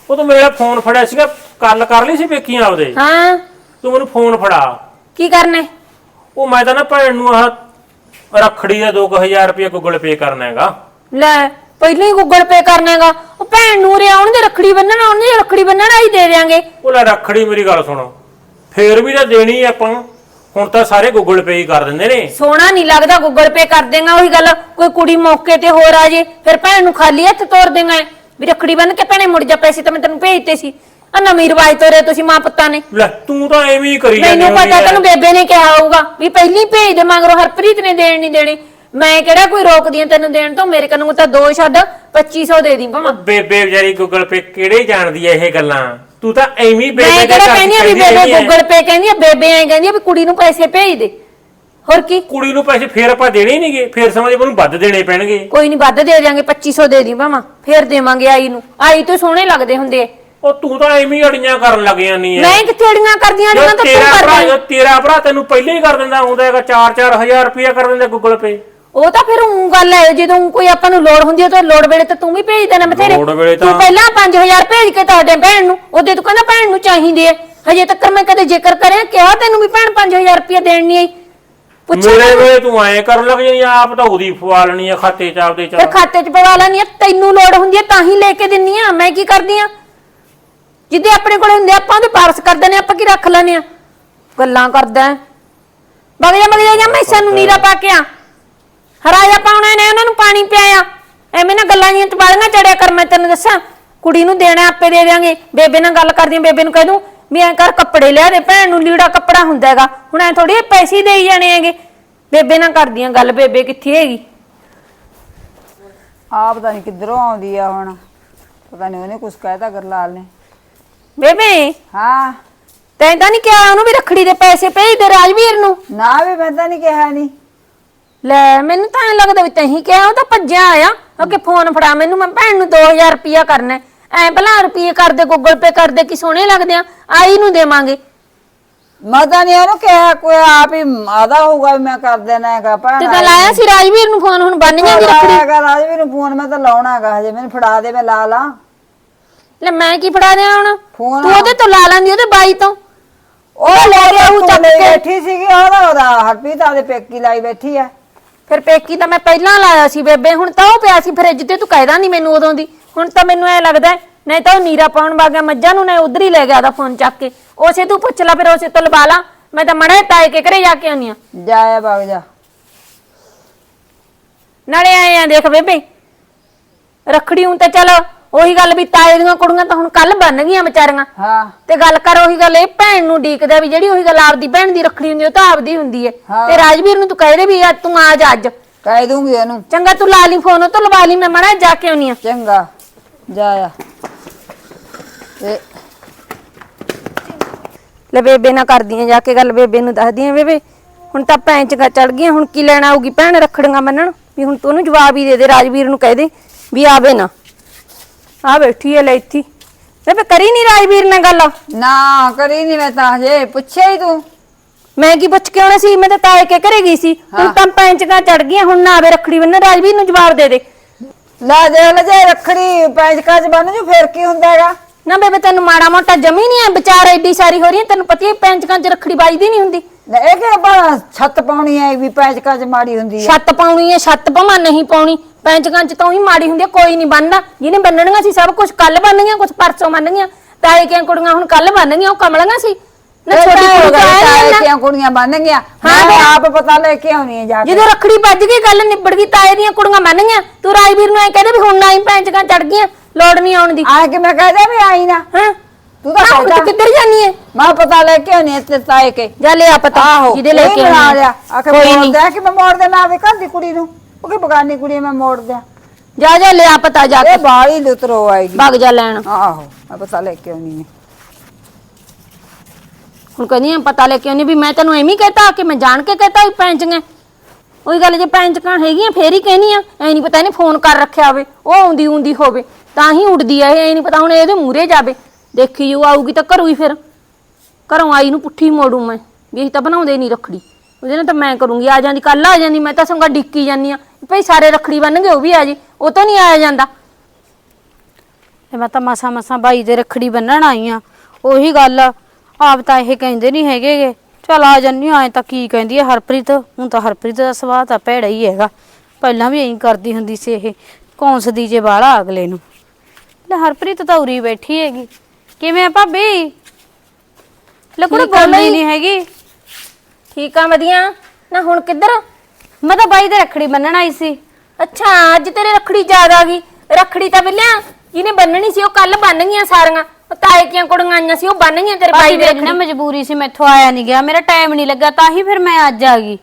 ਉਹ ਤਾਂ ਮੇਰੇ ਨਾਲ ਫੋਨ ਫੜਿਆ ਸੀਗਾ। ਗੱਲ ਕਰ ਲਈ ਸੀ ਵੇਖੀਆਂ ਆਪਦੇ। ਹਾਂ। ਤੂੰ ਮੈਨੂੰ ਫੋਨ ਫੜਾ। ਕੀ ਕਰਨਾ? ਹੈ? ਉਹ ਮੈਂ ਤਾਂ ਨਾ ਭੈਣ ਨੂੰ ਆਹ ਰੱਖੜੀ ਦਾ 2000 ਰੁਪਏ ਗੂਗਲ ਪੇ ਕਰਨਾ ਹੈਗਾ। ਲੈ। ਪਹਿਲਾਂ ਹੀ ਗੂਗਲ ਪੇ ਕਰਨਾ ਹੈਗਾ ਉਹ ਭੈਣ ਨੂੰ ਰੇ ਆਉਣ ਦੇ ਰੱਖੜੀ ਬੰਨਣ ਆਉਣ ਦੇ ਰੱਖੜੀ ਬੰਨਣ ਆਈ ਦੇ ਦਿਆਂਗੇ। ਉਹ ਲੈ ਰੱਖੜੀ ਮੇਰੀ ਗੱਲ ਸੁਣੋ। ਫੇਰ ਵੀ ਤਾਂ ਦੇਣੀ ਆ ਆਪਾਂ। ਹੁਣ ਤਾਂ ਸਾਰੇ ਗੂਗਲ ਪੇ ਹੀ ਕਰ ਦਿੰਦੇ ਨੇ। ਸੋਹਣਾ ਨਹੀਂ ਲੱਗਦਾ ਗੂਗਲ ਪੇ ਕਰ ਦੇਗਾ ਉਹੀ ਗੱਲ। ਕੋਈ ਕੁੜੀ ਮੌਕੇ ਤੇ ਹੋਰ ਆ ਜੇ ਫਿਰ ਭੈਣ ਨੂੰ ਖਾਲੀ ਹੱਥ ਤੋਰ ਦੇਗਾ। ਵੀ ਰੱਖੜੀ ਬੰਨ ਕੇ ਭੈਣੇ ਮੁੜ ਜਾ ਪੈਸੇ ਤਾਂ ਮੈਂ ਤੈਨੂੰ ਭੇਜਤੇ ਸੀ। ਆ ਨਵੀਂ ਰਵਾਜ ਤੋਰੇ ਤੁਸੀਂ ਮਾਂ ਪੁੱਤਾਂ ਨੇ। ਲੈ ਤੂੰ ਤਾਂ ਐਵੇਂ ਹੀ ਕਰੀ ਜਾਂਦੀ ਮੈਨੂੰ ਹੁੰਦੀ ਪਤਾ। ਤੈਨੂੰ ਬੇਬੇ ਨੇ ਕਿਹਾ ਹੋਊਗਾ ਵੀ ਪਹਿਲੀ ਭੇਜ ਦੇ ਮਗਰੋਂ ਹਰਪ੍ਰੀਤ ਨੇ ਦੇਣ ਨਹੀਂ ਦੇਣੇ। ਮੈਂ ਕਿਹੜਾ ਕੋਈ ਰੋਕਦੀ ਆ ਤੈਨੂੰ ਦੇਣ ਤੋਂ? ਮੇਰੇ ਕੋਲੋਂ ਤਾਂ ਦੋ ਛੱਡ 2500 ਦੇ ਦੀ ਭਾਵੇਂ। ਬੇਬੇ ਵਿਚਾਰੀ ਗੂਗਲ ਪੇ ਕਿਹੜੇ ਜਾਣਦੀ ਐ ਇਹ ਗੱਲਾਂ? ਤੂੰ ਤਾਂ ਐਵੇਂ ਹੀ ਬੇਬੇ ਮੈਂ ਕਿਹੜਾ ਕਹਿੰਦੀ ਆ ਵੀ ਬੇਬੇ। ਗੂਗਲ ਪੇ ਕਹਿੰਦੀ ਆ ਬੇਬੇ ਐ ਕਹਿੰਦੀ ਆ ਵੀ ਕੁੜੀ ਨੂੰ ਪੈਸੇ ਭੇਜ ਦੇ। ਹੋਰ ਕੀ? ਕੁੜੀ ਨੂੰ ਪੈਸੇ ਫੇਰ ਆਪਾਂ ਦੇਣੇ ਹੀ ਨਹੀਂਗੇ ਫੇਰ ਸਮਝ ਮੈਨੂੰ ਵੱਧ ਦੇਣੇ ਪੈਣਗੇ। ਕੋਈ ਨਹੀਂ ਵੱਧ ਦੇ ਦਿਆਂਗੇ 2500 ਦੇ ਦੀ ਭਾਵਾਂ। ਫੇਰ ਦੇਵਾਂਗੇ ਆਈ ਨੂੰ। ਆਈ ਤੋਂ ਸੋਹਣੇ ਲੱਗਦੇ ਹੁੰਦੇ। ਉਹ ਤੂੰ ਤਾਂ ਐਵੇਂ ਹੀ ਅੜੀਆਂ ਕਰਨ ਲੱਗ ਜਾਂਦੀ ਐ। ਮੈਂ ਕਿੱਥੇ ਅੜੀਆਂ ਕਰਦੀਆਂ ਅੜੀਆਂ ਤਾਂ ਤੂੰ ਕਰਦੀ ਤੇਰਾ ਭਰਾ ਤੈਨੂੰ ਪਹਿਲੇ ਹੀ ਕਰ ਦਿੰਦਾ ਹੁੰਦਾ ਹੈਗਾ 4-4000 ਰੁਪਇਆ ਕਰ ਦਿੰਦਾ ਗੂਗਲ ਪੇ ਉਹ ਤਾਂ ਫਿਰ ਉਹ ਗੱਲ ਹੈ ਜਦੋਂ ਕੋਈ ਆਪਾਂ ਨੂੰ ਲੋੜ ਹੁੰਦੀ ਹੈ ਤਾਂ ਲੋੜ ਵੇਲੇ ਤਾਂ ਤੂੰ ਵੀ ਭੇਜ ਦੇਣਾ ਬਥੇਰੇ। ਲੋੜ ਵੇਲੇ ਤੂੰ ਤਾਂ- ਪਹਿਲਾਂ 5000 ਭੇਜ ਕੇ ਤੁਹਾਡੇ ਭੈਣ ਨੂੰ ਉਹਦੇ ਤੂੰ ਕਹਿੰਦਾ ਭੈਣ ਨੂੰ ਚਾਹੀਦੇ ਆ। ਹਜੇ ਤੱਕ ਮੈਂ ਕਦੇ ਜ਼ਿਕਰ ਕਰਿਆ ਕਿਹਾ ਤੈਨੂੰ ਵੀ ਭੈਣ 5000 ਰੁਪਏ ਦੇਣ ਨਹੀਂ ਆਈ। ਪੁੱਛਿਆ ਮੇਰੇ? ਵੇਲੇ ਤੂੰ ਐਂ ਕਰਨ ਲੱਗ ਆ, ਆਪ ਤਾਂ ਉਹਦੀ ਫਵਾ ਲੈਣੀ ਆ ਖਾਤੇ ਚ ਆਪਦੇ ਚ। ਫਿਰ ਖਾਤੇ 'ਚ ਪਵਾ ਲੈਣੀ ਆ ਤੈਨੂੰ ਲੋੜ ਹੁੰਦੀ ਹੈ ਤਾਂ ਹੀ ਲੈ ਕੇ ਦਿੰਨੀ ਆ ਮੈਂ ਕੀ ਕਰਦੀ ਆ? ਜਿੱਦੇ ਆਪਣੇ ਕੋਲੇ ਹੁੰਦੇ ਆ, ਆਪਾਂ ਉਹਦੇ ਪਾਰਸ ਕਰ ਦਿੰਦੇ ਆ, ਆਪਾਂ ਕੀ ਰੱਖ ਲੈਨੇ ਆ? ਗੱਲਾਂ ਕਰਦਾ ਹੈ। ਵਗ ਜਾ ਵਗ ਜਾ ਜਾਂ ਮੈਂ ਸਾਨੂੰ ਨੀਰਾ ਪਾ ਕੇ ਆ। ਹਰਾਇਆ ਪਾਉਣਾ ਨੇ ਉਹਨਾਂ ਨੂੰ ਪਾਣੀ ਪਿਆਇਆ। ਐਵੇਂ ਨਾ ਗੱਲਾਂ ਜੀਆਂ ਚਬਾਲੀਆਂ ਚੜਿਆ ਕਰ ਮੈਂ ਤੈਨੂੰ ਦੱਸਾਂ। ਕੁੜੀ ਨੂੰ ਦੇਣਾ ਆਪੇ ਦੇ ਦਿਆਂਗੇ। ਬੇਬੇ ਨਾਲ ਗੱਲ ਕਰਦੀ ਬੇਬੇ ਨੂੰ ਕਹਿ ਦੂੰ ਵੀ ਐਂ ਕਰ ਕੱਪੜੇ ਲਿਆ ਦੇ ਭੈਣ ਨੂੰ ਲੀੜਾ ਕੱਪੜਾ ਹੁੰਦਾ ਹੈਗਾ। ਹੁਣ ਐ ਥੋੜੀ ਪੈਸੇ ਦੇਈ ਜਾਣੇ ਹੈਗੇ। ਬੇਬੇ ਨਾਲ ਕਰਦੀਆਂ ਗੱਲ ਬੇਬੇ ਕਿੱਥੇ ਹੈਗੀ? ਆ ਪਤਾ ਨਹੀਂ ਕਿੱਧਰੋਂ ਆਉਂਦੀ ਆ ਹੁਣ? ਪਤਾ ਨਹੀਂ ਉਹਨੇ ਕੁਝ ਕਹਿਤਾ ਗਰਲਾਲ ਨੇ। ਬੇਬੇ? ਹਾਂ। ਤੈਂ ਤਾਂ ਨਹੀਂ ਕਿਹਾ ਉਹਨੂੰ ਵੀ ਰੱਖੜੀ ਦੇ ਪੈਸੇ ਭੇਜ ਦੇ ਰਾਜਵੀਰ ਨੂੰ? ਨਾ ਵੀ ਮੈਂ ਤਾਂ ਨਹੀਂ ਕਿਹਾ ਨਹੀਂ ਲੈ ਮੈਨੂੰ ਤਾਂ ਐਂ ਲੱਗਦਾ ਵੀ ਤਹੀਂ ਕਿਹਾ ਉਹ ਤਾਂ ਭੱਜਿਆ ਆਇਆ। ਅੱਗੇ ਫੋਨ ਫੜਾ ਮੈਨੂੰ ਮੈਂ ਭੈਣ ਨੂੰ 2000 ਰੁਪਿਆ ਕਰਨਾ ਹੈ। ਐਂ ਭਲਾ ਰੁਪਏ ਕਰਦੇ ਗੂਗਲ ਪੇ ਕਰਦੇ ਕਿ ਸੋਹਣੇ ਲੱਗਦੇ ਆ? ਆਈ ਨੂੰ ਦੇਵਾਂਗੇ। ਮੈਂ ਤਾਂ ਨਹੀਂ ਉਹਨੂੰ ਕਿਹਾ ਕੋਈ ਆਪ ਹੀ ਆਦਾ ਹੋਊਗਾ ਵੀ ਮੈਂ ਕਰ ਦੇਣਾ ਹੈਗਾ ਭੈਣ ਤੇ ਤਾਂ ਲਾਇਆ ਸੀ ਰਾਜਵੀਰ ਨੂੰ ਫੋਨ ਹੁਣ ਬੰਨ ਜਾਂਦੀ ਰੱਖੜੀ। ਹੈਗਾ ਰਾਜਵੀਰ ਨੂੰ ਫੋਨ ਮੈਂ ਤਾਂ ਲਾਉਣਾ ਹੈਗਾ ਹਜੇ ਮੈਨੂੰ ਫੜਾ ਦੇ ਮੈਂ ਲਾ ਲਾਂ। ਲੈ ਮੈਂ ਕੀ ਫੜਾ ਦਿਆਂ ਹੁਣ? ਫੋਨ ਤੂੰ ਉਹਦੇ ਤੋਂ ਲਾ ਲੈਂਦੀ ਉਹਦੇ ਬਾਈ ਤੋਂ। ਉਹ ਲੈ ਗਿਆ ਉਹ ਚੱਕ ਕੇ। ਬੈਠੀ ਸੀਗੀ ਉਹਦਾ ਉਹਦਾ ਹਰਪ੍ਰੀਤ ਆਦੇ ਪੇਕੀ ਲਾਈ ਬੈਠੀ ਆ। ਫਿਰ ਪੇਕੀ ਤਾਂ ਮੈਂ ਪਹਿਲਾਂ ਲਾਇਆ ਸੀ ਬੇਬੇ ਹੁਣ ਤਾਂ ਉਹ ਪਿਆ ਸੀ ਫਰਿੱਜ ਤੇ ਤੂੰ ਕਹਿਦਾ ਨਹੀਂ ਮੈਨੂੰ ਉਦੋਂ ਦੀ। ਹੁਣ ਤਾਂ ਮੈਨੂੰ ਐ ਲੱਗਦਾ ਹੈ, ਨਹੀਂ ਤਾਂ ਉਹ ਨੀਰਾ ਪਾਉਣ ਵਾਗਾ ਮੱਝਾਂ ਨੂੰ ਨਾ ਉਧਰ ਹੀ ਲੈ ਗਿਆ ਉਹਦਾ ਫੋਨ ਚੱਕ ਕੇ। ਉਸੇ ਤੂੰ ਪੁੱਛ ਲੈ ਫਿਰ ਉਸੇ ਤੋਂ ਲਵਾ ਲਾ। ਮੈਂ ਤਾਂ ਮੜਾ ਤਾਏ ਕੇ ਘਰੇ ਜਾ ਕੇ ਆਉਣੀ ਆ ਜਾਇਆ ਵਗ ਜਾ। ਨਾਲੇ ਆਏ ਆ ਦੇਖ ਬੇਬੇ ਰੱਖੜੀ ਹੁਣ ਤਾਂ ਚੱਲ ਉਹੀ ਗੱਲ ਵੀ ਤਾਏ ਦੀਆਂ ਕੁੜੀਆਂ ਤਾਂ ਹੁਣ ਕੱਲ ਬਣ ਗਈਆਂ ਵਿਚਾਰੀਆਂ। ਹਾਂ। ਤੇ ਗੱਲ ਕਰ ਉਹੀ ਗੱਲ ਇਹ ਭੈਣ ਨੂੰ ਡੀਕਦਾ ਵੀ ਜਿਹੜੀ ਉਹੀ ਗੱਲ ਆਪਦੀ ਭੈਣ ਦੀ ਰੱਖੜੀ ਹੁੰਦੀ ਉਹ ਤਾਂ ਆਪਦੀ ਹੁੰਦੀ ਹੈ ਹਾਂ। ਤੇ ਰਾਜਵੀਰ ਨੂੰ ਤੂੰ ਕਹਿ ਦੇ ਵੀ ਅੱਜ ਤੂੰ ਆ ਜਾ ਅੱਜ। ਕਹਿ ਦੂੰਗੀ ਉਹਨੂੰ ਚੰਗਾ ਤੂੰ ਲਾ ਲਈ ਫੋਨ ਉਹ ਤੋਂ ਲਵਾ ਲਈ ਮੈਂ ਮੜਾ ਜਾ ਕੇ ਆਉਣੀ ਆ। ਚੰਗਾ ਜਾਇਆ ਤੇ ਲੈ ਬੇਬੇ ਨਾਲ ਕਰਦੀਆਂ ਜਾ ਕੇ ਗੱਲ ਬੇਬੇ ਨੂੰ ਦੱਸਦੀਆਂ ਬੇਬੇ ਹੁਣ ਤਾਂ ਭੈਣ ਚਗਾ ਚੜ ਗਈਆਂ ਹੁਣ ਕੀ ਲੈਣਾ ਆਊਗੀ ਭੈਣ ਰੱਖੜੀਆਂ ਮੰਨਣ? ਵੀ ਹੁਣ ਤੂੰ ਉਹਨੂੰ ਜਵਾਬ ਹੀ ਦੇ ਦੇ ਰਾਜਵੀਰ ਨੂੰ ਕਹਿ ਦੇ ਵੀ ਆਵੇ ਨਾ। ਆ ਬੈਠੀ ਐ ਲੈ ਇੱਥੇ। ਬੇਬੇ ਕਰੀ ਨਹੀਂ ਰਾਜਵੀਰ ਨਾਲ ਗੱਲ। ਨਾ ਕਰੀ ਨਹੀਂ ਮੈਂ ਤਾਂ ਹਜੇ ਪੁੱਛਿਆ ਹੀ ਤੂੰ। ਮੈਂ ਕੀ ਪੁੱਛ ਕੇ ਆਉਣਾ ਸੀ? ਮੈਂ ਤਾਂ ਤਾਏ ਕੇ ਘਰੇ ਗਈ ਸੀ। ਹੁਣ ਤਾਂ ਚਗਾ ਚੜ ਗਈਆਂ ਹੁਣ ਨਾ ਆਵੇ ਰੱਖੜੀ ਬੰਨਣ ਰਾਜਵੀਰ ਨੂੰ ਜਵਾਬ ਦੇ ਦੇ। ਲੈ ਦੇ ਲੈ ਜੇ ਰੱਖੜੀ ਪੈਂਚਕਾ ਚ ਬੰਨ ਜੂ ਫੇਰ ਕੀ ਹੁੰਦਾ ਹੈਗਾ? ਨਾ ਬੇਬੇ ਤੈਨੂੰ ਮਾੜਾ ਮੋਟਾ ਜਮੀ ਨਹੀਂ ਐ ਵਿਚਾਰ ਐਡੀ ਸਾਰੀ ਹੋ ਰਹੀ ਹੈ ਤੈਨੂੰ ਪਤਾ ਹੀ ਪੈਂਚ ਕੰਚ ਰੱਖੜੀ ਬਾਈਦੀ ਨਹੀਂ ਹੁੰਦੀ। ਲੈ ਇਹ ਕਿ ਬੜਾ ਛੱਤ ਪਾਉਣੀ ਹੈ ਵੀ ਪੈਂਚਕਾ ਚ ਮਾੜੀ ਹੁੰਦੀ ਹੈ ਛੱਤ ਪਾਉਣੀ ਐ ਛੱਤ ਭਾਵੇਂ ਨਹੀਂ ਪਾਉਣੀ। ਪੈਂਚ ਕੰਚ ਤੋਂ ਹੀ ਮਾੜੀ ਹੁੰਦੀ ਐ ਕੋਈ ਨਹੀਂ ਬੰਨਦਾ ਜਿਹਨੇ ਬੰਨਣੀਆਂ ਸੀ ਸਭ ਕੁਝ ਕੱਲ ਬੰਨ ਗਈਆਂ ਕੁਝ ਪਰਸੋਂ ਬੰਨ ਗਈਆਂ ਤਾਏ ਕਿਆਂ ਕੁੜੀਆਂ ਹੁਣ ਕੱਲ ਬੰਨ ਗਈਆਂ ਉਹ ਕਮਲੀਆਂ ਸੀ। ਨਾ ਛੋਟੀ ਕੁੜੀ ਤਾਂ ਆਇਆ ਨੀ। ਨਾ। ਕੁੜੀਆਂ ਬਣ ਗਈਆਂ ਹਾਂ ਮੈਂ ਆਪ ਪਤਾ ਲੈ ਕੇ ਆਉਣੀ ਜਾ ਕੇ। ਜਦੋਂ ਰੱਖੜੀ ਵੱਜ ਗਈ ਗੱਲ ਨਿਬੜ ਗਈ ਤਾਏ ਦੀਆਂ ਕੁੜੀਆਂ ਬੰਨ ਗਈਆਂ ਤੂੰ ਰਾਜਵੀਰ ਨੂੰ ਐ ਕਹਦੇ ਵੀ ਹੁਣ ਨਾ ਹੀ ਪੈਂਚ ਕਾਂ ਚੜ ਗਈਆਂ ਲੋੜ ਨਹੀਂ ਆਉਣ ਦੀ। ਆ ਕੇ ਮੈਂ ਕਹਦਾ ਵੀ ਆਈ ਨਾ? ਹਾਂ। ਤੂੰ ਤਾਂ ਨਾ, ਹੁਣ ਕਹਿਦਾ ਕਿੱਧਰ ਜਾਨੀ ਐ? ਮੈਂ ਪਤਾ ਲੈ ਕੇ ਆਉਣੀ ਹੈ ਤੇ ਤਾਏ ਕੇ। ਜਾ ਲਿਆ ਪਤਾ ਆਹੋ ਜਿਹਦੇ ਲੈ ਕੇ ਆਉਣੀ। ਆਖੇ ਕੋਈ ਨਹੀਂ। ਕਿ ਮੈਂ ਮੋੜ ਦੇਣਾ ਆਵੇ ਘਰ ਦੀ ਕੁੜੀ ਨੂੰ। ਉਹ ਕਿ ਬਗਾਨੀ ਕੁੜੀ ਮੈਂ ਮੋੜ ਦਿਆਂ ਜਾ ਜਾ ਲਿਆ ਪਤਾ ਜਾ ਕੇ। ਇਹ ਬਾਲੀ ਲੁਤਰੋ ਆਏਗੀ ਭੱਗ ਜਾ ਲੈਣ। ਆਹੋ ਮੈਂ ਪਤਾ ਲੈ ਕੇ ਆਉਣੀ ਹੈ ਹੁਣ ਕਹਿੰਦੀ ਆ ਪਤਾ ਲੈ ਕੇ ਉਹਨੇ ਵੀ ਮੈਂ ਤੈਨੂੰ ਐਵੇਂ ਹੀ ਕਹਤਾ ਕਿ ਮੈਂ ਜਾਣ ਕੇ ਕਹਤਾ ਵੀ ਪੈਂਚੀਆਂ ਉਹੀ ਗੱਲ ਜੇ ਪੈਂਚਕਾਂ ਹੈਗੀਆਂ ਫੇਰ ਹੀ ਕਹਿਨੀ ਆ। ਐ ਨਹੀਂ ਪਤਾ ਇਹਨੇ ਫੋਨ ਕਰ ਰੱਖਿਆ ਹੋਵੇ ਉਹ ਆਉਂਦੀ ਹੁੰਦੀ ਹੋਵੇ ਤਾਂ ਹੀ ਉੱਡਦੀ ਆ ਇਹ। ਐ ਨਹੀਂ ਪਤਾ ਹੁਣ ਇਹਦੇ ਮੂਹਰੇ ਜਾਵੇ। ਦੇਖੀ ਜੂ ਆਊਗੀ ਤਾਂ ਘਰੋਂ ਹੀ ਫਿਰ। ਘਰੋਂ ਆਈ ਨੂੰ ਪੁੱਠੀ ਮੋੜੂ ਮੈਂ ਵੀ ਅਸੀਂ ਤਾਂ ਬਣਾਉਂਦੇ ਨਹੀਂ ਰੱਖੜੀ। ਉਹਦੇ ਨਾਲ ਤਾਂ ਮੈਂ ਕਰੂੰਗੀ ਆ ਜਾਂਦੀ ਕੱਲ ਆ ਜਾਂਦੀ ਮੈਂ ਤਾਂ ਸੰਗਾ ਡਿੱਕੀ ਜਾਂਦੀ ਆ। ਭਈ ਸਾਰੇ ਰੱਖੜੀ ਬੰਨਗੇ ਉਹ ਵੀ ਆ ਜੀ। ਉਹ ਤੋਂ ਨਹੀਂ ਆਇਆ ਜਾਂਦਾ। ਤੇ ਮੈਂ ਤਾਂ ਮਸਾ ਮਸਾ ਬਾਈ ਦੇ ਰੱਖੜੀ ਬੰਨਣ ਆਈ ਆ। ਉਹੀ ਗੱਲ ਆ, ਆਪ ਤਾਂ ਇਹ ਕਹਿੰਦੇ ਨਹੀਂ ਹੈਗੇਗੇ ਚਲ ਆ ਜੰਨੀ ਆਏ ਤਾਂ ਕੀ ਕਹਿੰਦੀ ਹੈ ਹਰਪ੍ਰੀਤ? ਹੁਣ ਤਾਂ ਹਰਪ੍ਰੀਤ ਦਾ ਸੁਭਾਅ ਤਾਂ ਭੈੜਾ ਹੀ ਹੈਗਾ। ਪਹਿਲਾਂ ਵੀ ਐਂ ਕਰਦੀ ਹੁੰਦੀ ਸੀ ਇਹ ਕੌਂਸਦੀ ਜੇ ਬਾਹਲਾ ਅਗਲੇ ਨੂੰ। ਲੈ ਹਰਪ੍ਰੀਤ ਤਾਂ ਉਰੀ ਬੈਠੀ ਹੈਗੀ। ਕਿਵੇਂ ਆ ਭਾਬੀ? ਆ ਬੋਲਦੀ ਬਈ। ਨਹੀਂ ਹੈਗੀ। ਠੀਕ ਆ ਵਧੀਆ। ਨਾ ਹੁਣ ਕਿੱਧਰ? ਮੈਂ ਤਾਂ ਬਾਈ ਦੇ ਰੱਖੜੀ ਬੰਨਣ ਆਈ ਸੀ। ਅੱਛਾ ਅੱਜ ਤੇਰੇ ਰੱਖੜੀ ਯਾਦ ਆ ਗਈ। ਰੱਖੜੀ ਤਾਂ ਬਿੱਲਿਆ ਜਿਹਨੇ ਬੰਨਣੀ ਸੀ ਉਹ ਕੱਲ ਬੰਨ ਗਈਆਂ ਸਾਰੀਆਂ। ਉਹ ਤਾਏ ਕੀਆਂ ਕੁੜੀਆਂ ਆਈਆਂ ਸੀ ਉਹ ਬੰਨ ਗਈਆਂ ਤੇਰੇ ਬਾਈ ਦੇ ਮੇਰੀ ਨਾ ਰੱਖੜੀ ਮਜਬੂਰੀ ਸੀ ਮੈਥੋਂ ਆਇਆ ਨਹੀਂ ਗਿਆ। ਮੇਰਾ ਟਾਈਮ ਨਹੀਂ ਲੱਗਾ ਤਾਂ ਹੀ ਫਿਰ ਮੈਂ ਅੱਜ ਆ ਗਈ।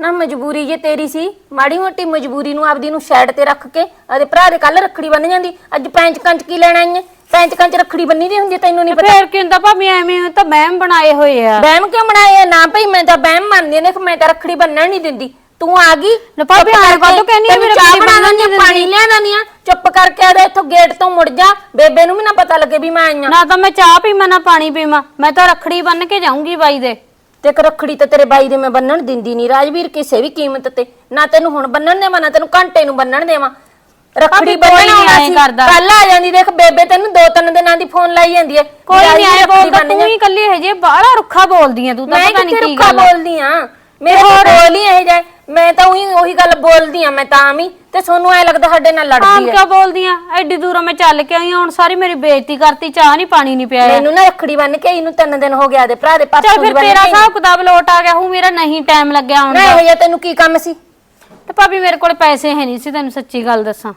ਨਾ ਮਜਬੂਰੀ ਜੇ ਤੇਰੀ ਸੀ ਮਾੜੀ ਮੋਟੀ ਮਜਬੂਰੀ ਨੂੰ ਆਪਦੀ ਨੂੰ ਸਾਈਡ ਤੇ ਰੱਖ ਕੇ ਆਦੇ ਭਰਾ ਦੇ ਕੱਲ ਰੱਖੜੀ ਬੰਨ ਜਾਂਦੀ। ਅੱਜ ਪੈਂਚ ਕੰਚ ਕੀ ਲੈਣਾ ਆਈਆਂ? ਪੈਂਚ ਕੰਚ ਰੱਖੜੀ ਬੰਨੀ ਦੀ ਹੁੰਦੀ ਤੈਨੂੰ ਨਹੀਂ ਪਤਾ। ਫੇਰ ਕੀ ਹੁੰਦਾ ਭਾਬੀ ਐਵੇਂ ਉਹ ਤਾਂ ਵਹਿਮ ਬਣਾਏ ਹੋਏ ਆ। ਬਹਿਮ ਕਿਉਂ ਬਣਾਏ ਆ? ਨਾ ਭਈ ਮੈਂ ਤਾਂ ਬਹਿਮ ਮੰਨਦੀ ਆ। ਦੇਖ ਮੈਂ ਤਾਂ ਰੱਖੜੀ ਬੰਨਣ ਨਹੀਂ ਦਿੰਦੀ। ਤੂੰ ਆ ਗਈ? ਲੈ ਭਾਬੀ ਚੁੱਪ ਆਏਂ ਕਰਕੇ ਕਾਹਤੋਂ ਕਹਿੰਦੀ ਆ ਤੈਨੂੰ ਚਾਹ ਬਣਾ ਦਿੰਦੀ ਆ, ਨਹੀਂ ਪਾਣੀ ਲਿਆ ਦਿੰਦੀ ਆ। ਚੁੱਪ ਕਰਕੇ ਆ ਇੱਥੋਂ ਗੇਟ ਤੋਂ ਮੁੜ ਜਾ। ਬੇਬੇ ਨੂੰ ਵੀ ਨਾ ਪਤਾ ਲੱਗੇ ਵੀ ਮੈਂ ਆਈਆਂ ਨਾ ਤਾਂ ਮੈਂ ਚਾਹ ਪੀਵਾਂ ਨਾ ਪਾਣੀ ਪੀਵਾਂ। ਮੈਂ ਤਾਂ ਰੱਖੜੀ ਬੰਨ ਕੇ ਜਾਊਂਗੀ ਬਾਈ ਦੇ। ਤੇ ਇੱਕ ਰੱਖੜੀ ਤੇ ਤੇਰੇ ਬਾਈ ਦੇ ਮੈਂ ਬੰਨਣ ਦਿੰਦੀ ਨਹੀਂ ਰਾਜਵੀਰ ਕਿਸੇ ਵੀ ਕੀਮਤ ਤੇ। ਨਾ ਤੈਨੂੰ ਹੁਣ ਬੰਨਣ ਦੇਵਾਂ ਨਾ ਤੈਨੂੰ ਘੰਟੇ ਨੂੰ ਬੰਨਣ ਦੇਵਾਂ। ਰੱਖੜੀ ਕੋਈ ਬੰਨਣ ਨੀ ਆਉਣਾ ਐਂ ਸੀ। ਕਰਦਾ। ਕੱਲ ਆ ਜਾਂਦੀ ਦੇਖ ਬੇਬੇ ਤੈਨੂੰ ਦੋ ਤਿੰਨ ਦਿਨਾਂ ਦੀ ਫੋਨ ਲਾਈ ਜਾਂਦੀ ਹੈ ਕੋਈ ਨਹੀਂ ਰੱਖੜੀ ਬੋਲਦਾ ਤੂੰ ਹੀ ਕੱਲੀ ਹੈ ਜੇ ਬਾਹਲਾ ਰੁੱਖਾ ਬੋਲਦੀ ਆ ਤੂੰ ਤਾਂ ਮੈਂ ਪਤਾ ਨਹੀਂ ਕਿੱਥੇ ਕੀ ਰੁੱਖਾ ਗੱਲ ਆ। ਬੋਲਦੀ ਆ? ਮੇਰੇ ਹੋਰ? ਬੋਲ ਹੀ ਇਹ ਜਾਏ ਮੈਂ ਤਾਂ ਉਹੀ ਉਹੀ ਗੱਲ ਬੋਲਦੀ ਆ ਮੈਂ ਤਾਂ ਵੀ ਤੇ ਤੁਹਾਨੂੰ ਐ ਲੱਗਦਾ ਸਾਡੇ ਨਾਲ ਆਮ ਲੜਦੀ ਐ ਕਿਉਂ ਬੋਲਦੀ ਆ? ਐਡੀ ਦੂਰੋਂ ਮੈਂ ਚੱਲ ਕੇ ਆਈ ਹੁਣ ਸਾਰੀ ਮੇਰੀ ਬੇਇੱਜ਼ਤੀ ਕਰਤੀ ਚਾਹ ਨਹੀਂ ਪਾਣੀ ਨਹੀਂ ਪਿਆਇਆ। ਮੈਨੂੰ ਨਾ ਰੱਖੜੀ ਬੰਨ ਕੇ ਇਹਨੂੰ ਤਿੰਨ ਦਿਨ ਹੋ ਗਿਆ ਦੇ ਭਰਾ ਦੇ ਪਾਸੋਂ ਚੱਲ ਫਿਰ ਤੇਰਾ ਹਿਸਾਬ ਕਿਤਾਬ ਲੋਟ ਆ ਗਿਆ ਹੂੰ ਮੇਰਾ ਨਹੀਂ ਟਾਈਮ ਲੱਗਿਆ ਆਉਣ ਨਾ ਦਾ। ਇਹ ਤੈਨੂੰ ਕੀ ਕੰਮ ਸੀ? ਤੇ ਭਾਬੀ ਮੇਰੇ ਕੋਲ ਪੈਸੇ ਹੈ ਨਹੀਂ ਸੀ ਤੈਨੂੰ ਸੱਚੀ ਗੱਲ ਦੱਸਾਂ।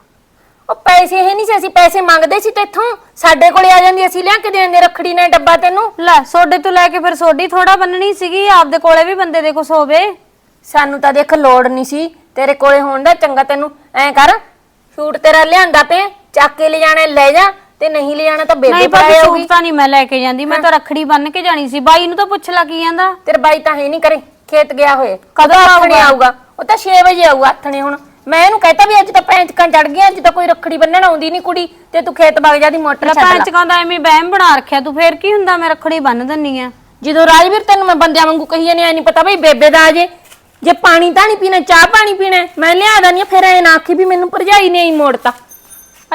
ਉਹ ਪੈਸੇ ਹੈ ਨਹੀਂ ਸੀ ਅਸੀਂ ਪੈਸੇ ਮੰਗਦੇ ਸੀ ਤੇਥੋਂ ਸਾਡੇ ਕੋਲੇ ਆ ਜਾਂਦੀ ਅਸੀਂ ਲਿਆ ਕੇ ਦੇ ਦਿੰਦੇ ਰੱਖੜੀ ਨਾਲ ਡੱਬਾ ਤੈਨੂੰ। ਲੈ ਸੋਡੇ ਤੋਂ ਲੈ ਕੇ ਫਿਰ ਸੋਡੀ ਥੋੜਾ ਬੰਨਣੀ ਸੀਗੀ ਆਪਦੇ ਕੋਲੇ ਵੀ ਬੰਦੇ ਦੇ ਕੁਛ ਹੋਵੇ ਸਾਨੂੰ ਤਾਂ ਦੇਖ ਲੋੜ ਨਹੀਂ ਸੀ। ਤੇਰੇ ਕੋਲੇ ਹੋਣ ਦਾ ਚੰਗਾ ਤੈਨੂੰ ਐਂ ਕਰ ਸੂਟ ਤੇਰਾ ਲਿਆਂਦਾ ਪਿਆ ਚੱਕ ਕੇ ਲੈ ਜਾਣਾ ਲੈ ਜਾ ਤੇ ਨਹੀਂ ਲੈ ਜਾਣਾ ਤਾਂ ਬੇਬੇ ਨਹੀਂ ਭਾਬੀ ਸੂਟ ਤਾਂ ਨਹੀਂ ਮੈਂ ਲੈ ਕੇ ਜਾਂਦੀ ਮੈਂ ਤਾਂ ਰੱਖੜੀ ਬੰਨ ਕੇ ਜਾਣੀ ਸੀ। ਬਾਈ ਨੂੰ ਤਾਂ ਪੁੱਛ ਲਾ ਕੀ ਜਾਂਦਾ ਤੇਰੇ ਬਾਈ ਤਾਂ ਹੈ ਨਹੀਂ ਕਰੇ ਖੇਤ ਗਿਆ ਹੋਏ। ਕਦੋਂ ਆਥਣੇ ਆਊਗਾ? ਉਹ ਤਾਂ 6 ਵਜੇ ਆਊਗਾ ਆਥਣੇ ਹੁਣ। ਮੈਂ ਇਹਨੂੰ ਕਹਿਤਾ ਵੀ ਅੱਜ ਤਾਂ ਪੈਂਚਕਾਂ ਚੜ ਗਈਆਂ ਅੱਜ ਤਾਂ ਕੋਈ ਰੱਖੜੀ ਬੰਨਣ ਆਉਂਦੀ ਨਹੀਂ ਕੁੜੀ ਤੇ ਤੂੰ ਖੇਤ ਵਗ ਜਾ ਦੀ ਮੋਟਰ ਛੱਡ ਲੈ। ਕਹਿੰਦਾ ਐਵੇਂ ਬਹਿਮ ਬਣਾ ਰੱਖਿਆ ਤੂੰ ਫੇਰ ਕੀ ਹੁੰਦਾ ਮੈਂ ਰੱਖੜੀ ਬੰਨ ਦਿੰਨੀ ਆ। ਜਦੋਂ ਰਾਜਵੀਰ ਤੈਨੂੰ ਮੈਂ ਬੰਦਿਆਂ ਵਾਂਗੂ ਕਹੀ ਜਾਂਦੀ ਐ ਨਹੀਂ ਪਤਾ ਬਈ ਬੇਬੇ ਦਾ ਅਜੇ ਜੇ ਪਾਣੀ ਤਾਂ ਨਹੀਂ ਪੀਣਾ ਚਾਹ ਪਾਣੀ ਪੀਣਾ ਹੈ, ਮੈਂ ਲਿਆ ਦਾਨੀ ਫਿਰ ਐ ਨਾ ਆਖੀ ਵੀ ਮੈਨੂੰ ਭਰਜਾਈ ਨੇ ਹੀ ਮੋੜਤਾ।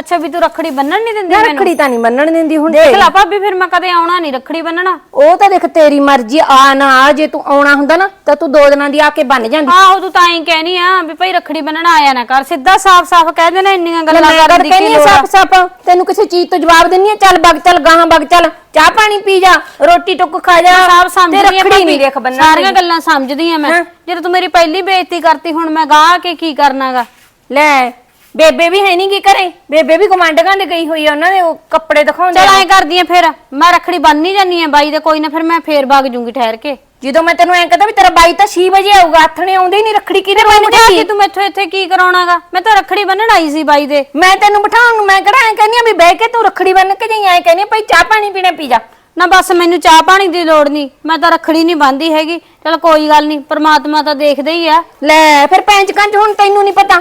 ਅੱਛਾ ਵੀ ਤੂੰ ਰੱਖੜੀ ਬੰਨਣ ਨਹੀਂ ਦਿੰਦੀ ਮੈਨੂੰ? ਰੱਖੜੀ ਤਾਂ ਨਹੀਂ ਬੰਨਣ ਦਿੰਦੀ ਹੁਣ ਦੇਖ। ਲੈ ਭਾਬੀ ਫਿਰ ਮੈਂ ਕਦੇ ਆਉਣਾ ਨਹੀਂ ਰੱਖੜੀ ਬੰਨਣਾ। ਉਹ ਤਾਂ ਦੇਖ ਤੇਰੀ ਮਰਜ਼ੀ ਆ ਨਾ ਆ ਜੇ ਤੂੰ ਆਉਣਾ ਹੁੰਦਾ ਨਾ ਤਾਂ ਤੂੰ ਦੋ ਦਿਨਾਂ ਦੀ ਆ ਕੇ ਬੰਨ ਜਾਂਦੀ। ਆਹੋ ਤੂੰ ਤਾਂ ਹੀ ਕਹਿਨੀ ਆ ਵੀ ਭਾਈ ਰੱਖੜੀ ਬੰਨਣਾ ਆਇਆ ਨਾ ਕਰ ਸਿੱਧਾ ਸਾਫ਼-ਸਾਫ਼ ਕਹਿ ਦੇਣਾ ਇੰਨੀਆਂ ਗੱਲਾਂ ਮੈਂ ਕਰ ਦੀ ਕਹਿੰਦੀ ਕੀ ਆ ਲੋੜ ਆ? ਸੱਪ ਸੱਪ ਤੈਨੂੰ ਕਿਸੇ ਚੀਜ਼ ਤੋਂ ਜਵਾਬ ਦਿੰਨੀ ਆ? ਚੱਲ ਬਗ ਚੱਲ ਗਾਹਾਂ ਬਗ ਚੱਲ ਚਾਹ ਪਾਣੀ ਪੀ ਜਾ ਰੋਟੀ ਟੁੱਕ ਖਾ ਜਾ ਸਾਫ਼ ਤੇ ਸਮਝਦੀ ਆ ਰੱਖੜੀ ਨਹੀਂ ਦੇਖ ਬੰਨਣ ਸਾਰੀਆਂ ਗੱਲਾਂ ਸਮਝਦੀ ਆ ਮੈਂ। ਜਦੋਂ ਤੂੰ ਮੇਰੀ ਪਹਿਲੀ ਬੇਇੱਜ਼ਤੀ ਕਰਤੀ ਹੁਣ ਮੈਂ ਗਾਹ ਕੇ ਕੀ ਕਰਨਾਗਾ? ਲੈ ਬੇਬੇ ਵੀ ਹੈ ਨਹੀਂ ਕੀ ਕਰੇ ਬੇਬੇ ਵੀ ਕਮਾਂਡਾਂ ਦੇ ਗਈ ਹੋਈ ਆ ਉਹਨਾਂ ਦੇ ਉਹ ਕੱਪੜੇ ਦਿਖਾਉਂਦੇ ਚਲ। ਐਂ ਕਰਦੀ ਆ ਫਿਰ ਮੈਂ ਰੱਖੜੀ ਬੰਨ ਨਹੀਂ ਜਾਨੀ ਆ ਬਾਈ ਦੇ ਕੋਈ ਨਾ ਫਿਰ ਮੈਂ ਫੇਰ ਵਗ ਜੂੰਗੀ ਠਹਿਰ ਕੇ। ਜਦੋਂ ਮੈਂ ਤੈਨੂੰ ਐਂ ਕਹਦਾ ਵੀ ਤੇਰਾ ਬਾਈ ਤਾਂ 6 ਵਜੇ ਆਊਗਾ ਆਥਣੇ ਆਉਂਦੇ ਹੀ ਨਹੀਂ ਰੱਖੜੀ ਕਿਹਦੇ ਬੰਨ ਬਿਠਾ ਕੇ ਕੇ ਤੂੰ ਮੈਥੋਂ ਇੱਥੇ ਕੀ ਕਰਾਉਣਾਗਾ? ਮੈਂ ਤਾਂ ਰੱਖੜੀ ਬੰਨਣ ਆਈ ਸੀ ਬਾਈ ਦੇ। ਮੈਂ ਤੈਨੂੰ ਬਿਠਾਉਣ ਨੂੰ ਮੈਂ ਕਿਹੜਾ ਐਂ ਕਹਿੰਦੀ ਆ ਵੀ ਬਹਿ ਕੇ ਤੂੰ ਰੱਖੜੀ ਬੰਨ ਕੇ ਜਾਈ ਐਂ ਕਹਿੰਦੀ ਆ ਭਾਈ ਚਾਹ ਪਾਣੀ ਪੀਣਾ ਪੀ ਜਾ। ਨਾ ਬਸ ਮੈਨੂੰ ਚਾਹ ਪਾਣੀ ਦੀ ਲੋੜ ਨਹੀਂ ਮੈਂ ਤਾਂ ਰੱਖੜੀ ਨਹੀਂ ਬੰਨਦੀ ਹੈਗੀ। ਚਲ ਕੋਈ ਗੱਲ ਨਹੀਂ ਪ੍ਰਮਾਤਮਾ ਤਾਂ ਦੇਖਦਾ ਹੀ ਆ। ਲੈ ਫਿਰ ਪੈਂਚ ਕੰਚ ਹੁਣ ਤੈਨੂੰ ਨਹੀਂ ਪਤਾ।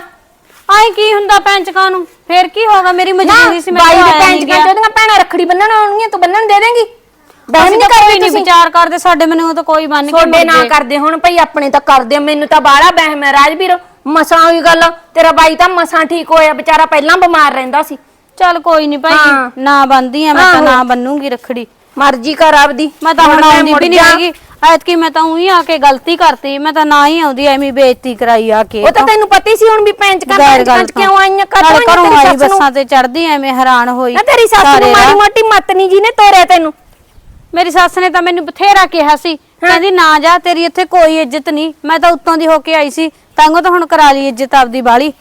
ਆਏ ਕੀ ਹੁੰਦਾ ਪੈਂਚਕਾਂ ਨੂੰ? ਫੇਰ ਕੀ ਹੋਗਾ ਮੇਰੀ ਮਜਬੂਰੀ ਸੀ ਮੈਂ ਬਾਈ ਦੇ ਪੈਂਚ ਕੰਚ ਉਹਦੀਆਂ ਭੈਣਾਂ ਰੱਖੜੀ ਬੰਨਣ ਆਉਣਗੀਆਂ ਤੂੰ ਬੰਨਣ ਦੇ ਦੇਂਗੀ? ਬਹਿਮ ਨਹੀਂ ਕਰਦੀ ਨਹੀਂ ਤੁਸੀਂ। ਵਿਚਾਰ ਕਰਦੇ ਸਾਡੇ ਮੈਨੂੰ ਤਾਂ ਕੋਈ ਬੰਨ ਕੇ ਛੋਡੇ ਨਾ। ਕਰਦੇ ਹੁਣ ਭਈ ਆਪਣੇ ਤਾਂ ਕਰਦੇ ਮੈਨੂੰ ਤਾਂ ਬਾਹਲਾ ਬਹਿਮ ਹੈ ਰਾਜਵੀਰ। ਮਸਾਂ ਹੋਈ ਗੱਲ ਤੇਰਾ ਬਾਈ ਤਾਂ ਮਸਾਂ ਠੀਕ ਹੋਇਆ ਵਿਚਾਰਾ ਪਹਿਲਾਂ ਬਿਮਾਰ ਰਹਿੰਦਾ ਸੀ। ਚੱਲ ਕੋਈ ਨਹੀਂ ਭਾਈ। ਨਾ ਬੰਦੀ ਆ ਮੈਂ ਤਾਂ। ਨਾ ਬੰਨੂਗੀ ਰੱਖੜੀ। ਮਰਜ਼ੀ ਕਰ ਆਪਦੀ। ਮੈਂ ਤਾਂ ਹੁਣ ਆਉਂਦੀ ਵੀ ਨਹੀਂ। ਹੈਗੀ। ਐਤਕੀ ਮੈਂ ਤਾਂ ਉਹੀ ਆ ਕੇ ਗਲਤੀ ਕਰਤੀ ਮੈਂ ਤਾਂ ਨਾ ਹੀ ਆਉਂਦੀ ਐਵੇਂ ਬੇਇੱਜ਼ਤੀ ਕਰਾਈ ਆ ਕੇ ਉਹ ਤਾਂ ਤੈਨੂੰ ਪਤਾ ਹੀ ਸੀ ਹੁਣ ਵੀ ਪੈਂਚ ਗੈਰ ਗੱਲ ਕੰਚ ਕਿਉਂ ਆਈਆਂ? ਕਰ ਨਾਲੇ ਘਰੋਂ ਆਈ ਤੇਰੀ ਸੱਸ ਨੂੰ? ਬੱਸਾਂ ਤੇ ਚੜਦੀ ਐਵੇਂ ਹੈਰਾਨ ਹੋਈ। ਨਾ ਤੇਰੀ ਸੱਸ ਸਾਰੇ ਨੂੰ ਮਾੜੀ ਰਾਹ। ਮੋਟੀ ਮੱਤ ਨਹੀਂ ਜੀ ਨੇ ਤੋਰਿਆ ਤੈਨੂੰ। ਮੇਰੀ ਸੱਸ ਨੇ ਤਾਂ ਮੈਨੂੰ ਬਥੇਰਾ ਕਿਹਾ ਸੀ। ਕਹਿੰਦੀ ਨਾ ਜਾ ਤੇਰੀ ਇੱਥੇ ਕੋਈ ਇੱਜ਼ਤ ਨਹੀਂ। ਮੈਂ ਤਾਂ ਉੱਤੋਂ ਦੀ ਹੋ ਕੇ ਆਈ ਸੀ। ਤਾਂਗੋ ਤਾਂ ਹੁਣ ਕਰਾ ਲਈ ਇੱਜ਼ਤ ਆਪਦੀ ਬਾਲੀ।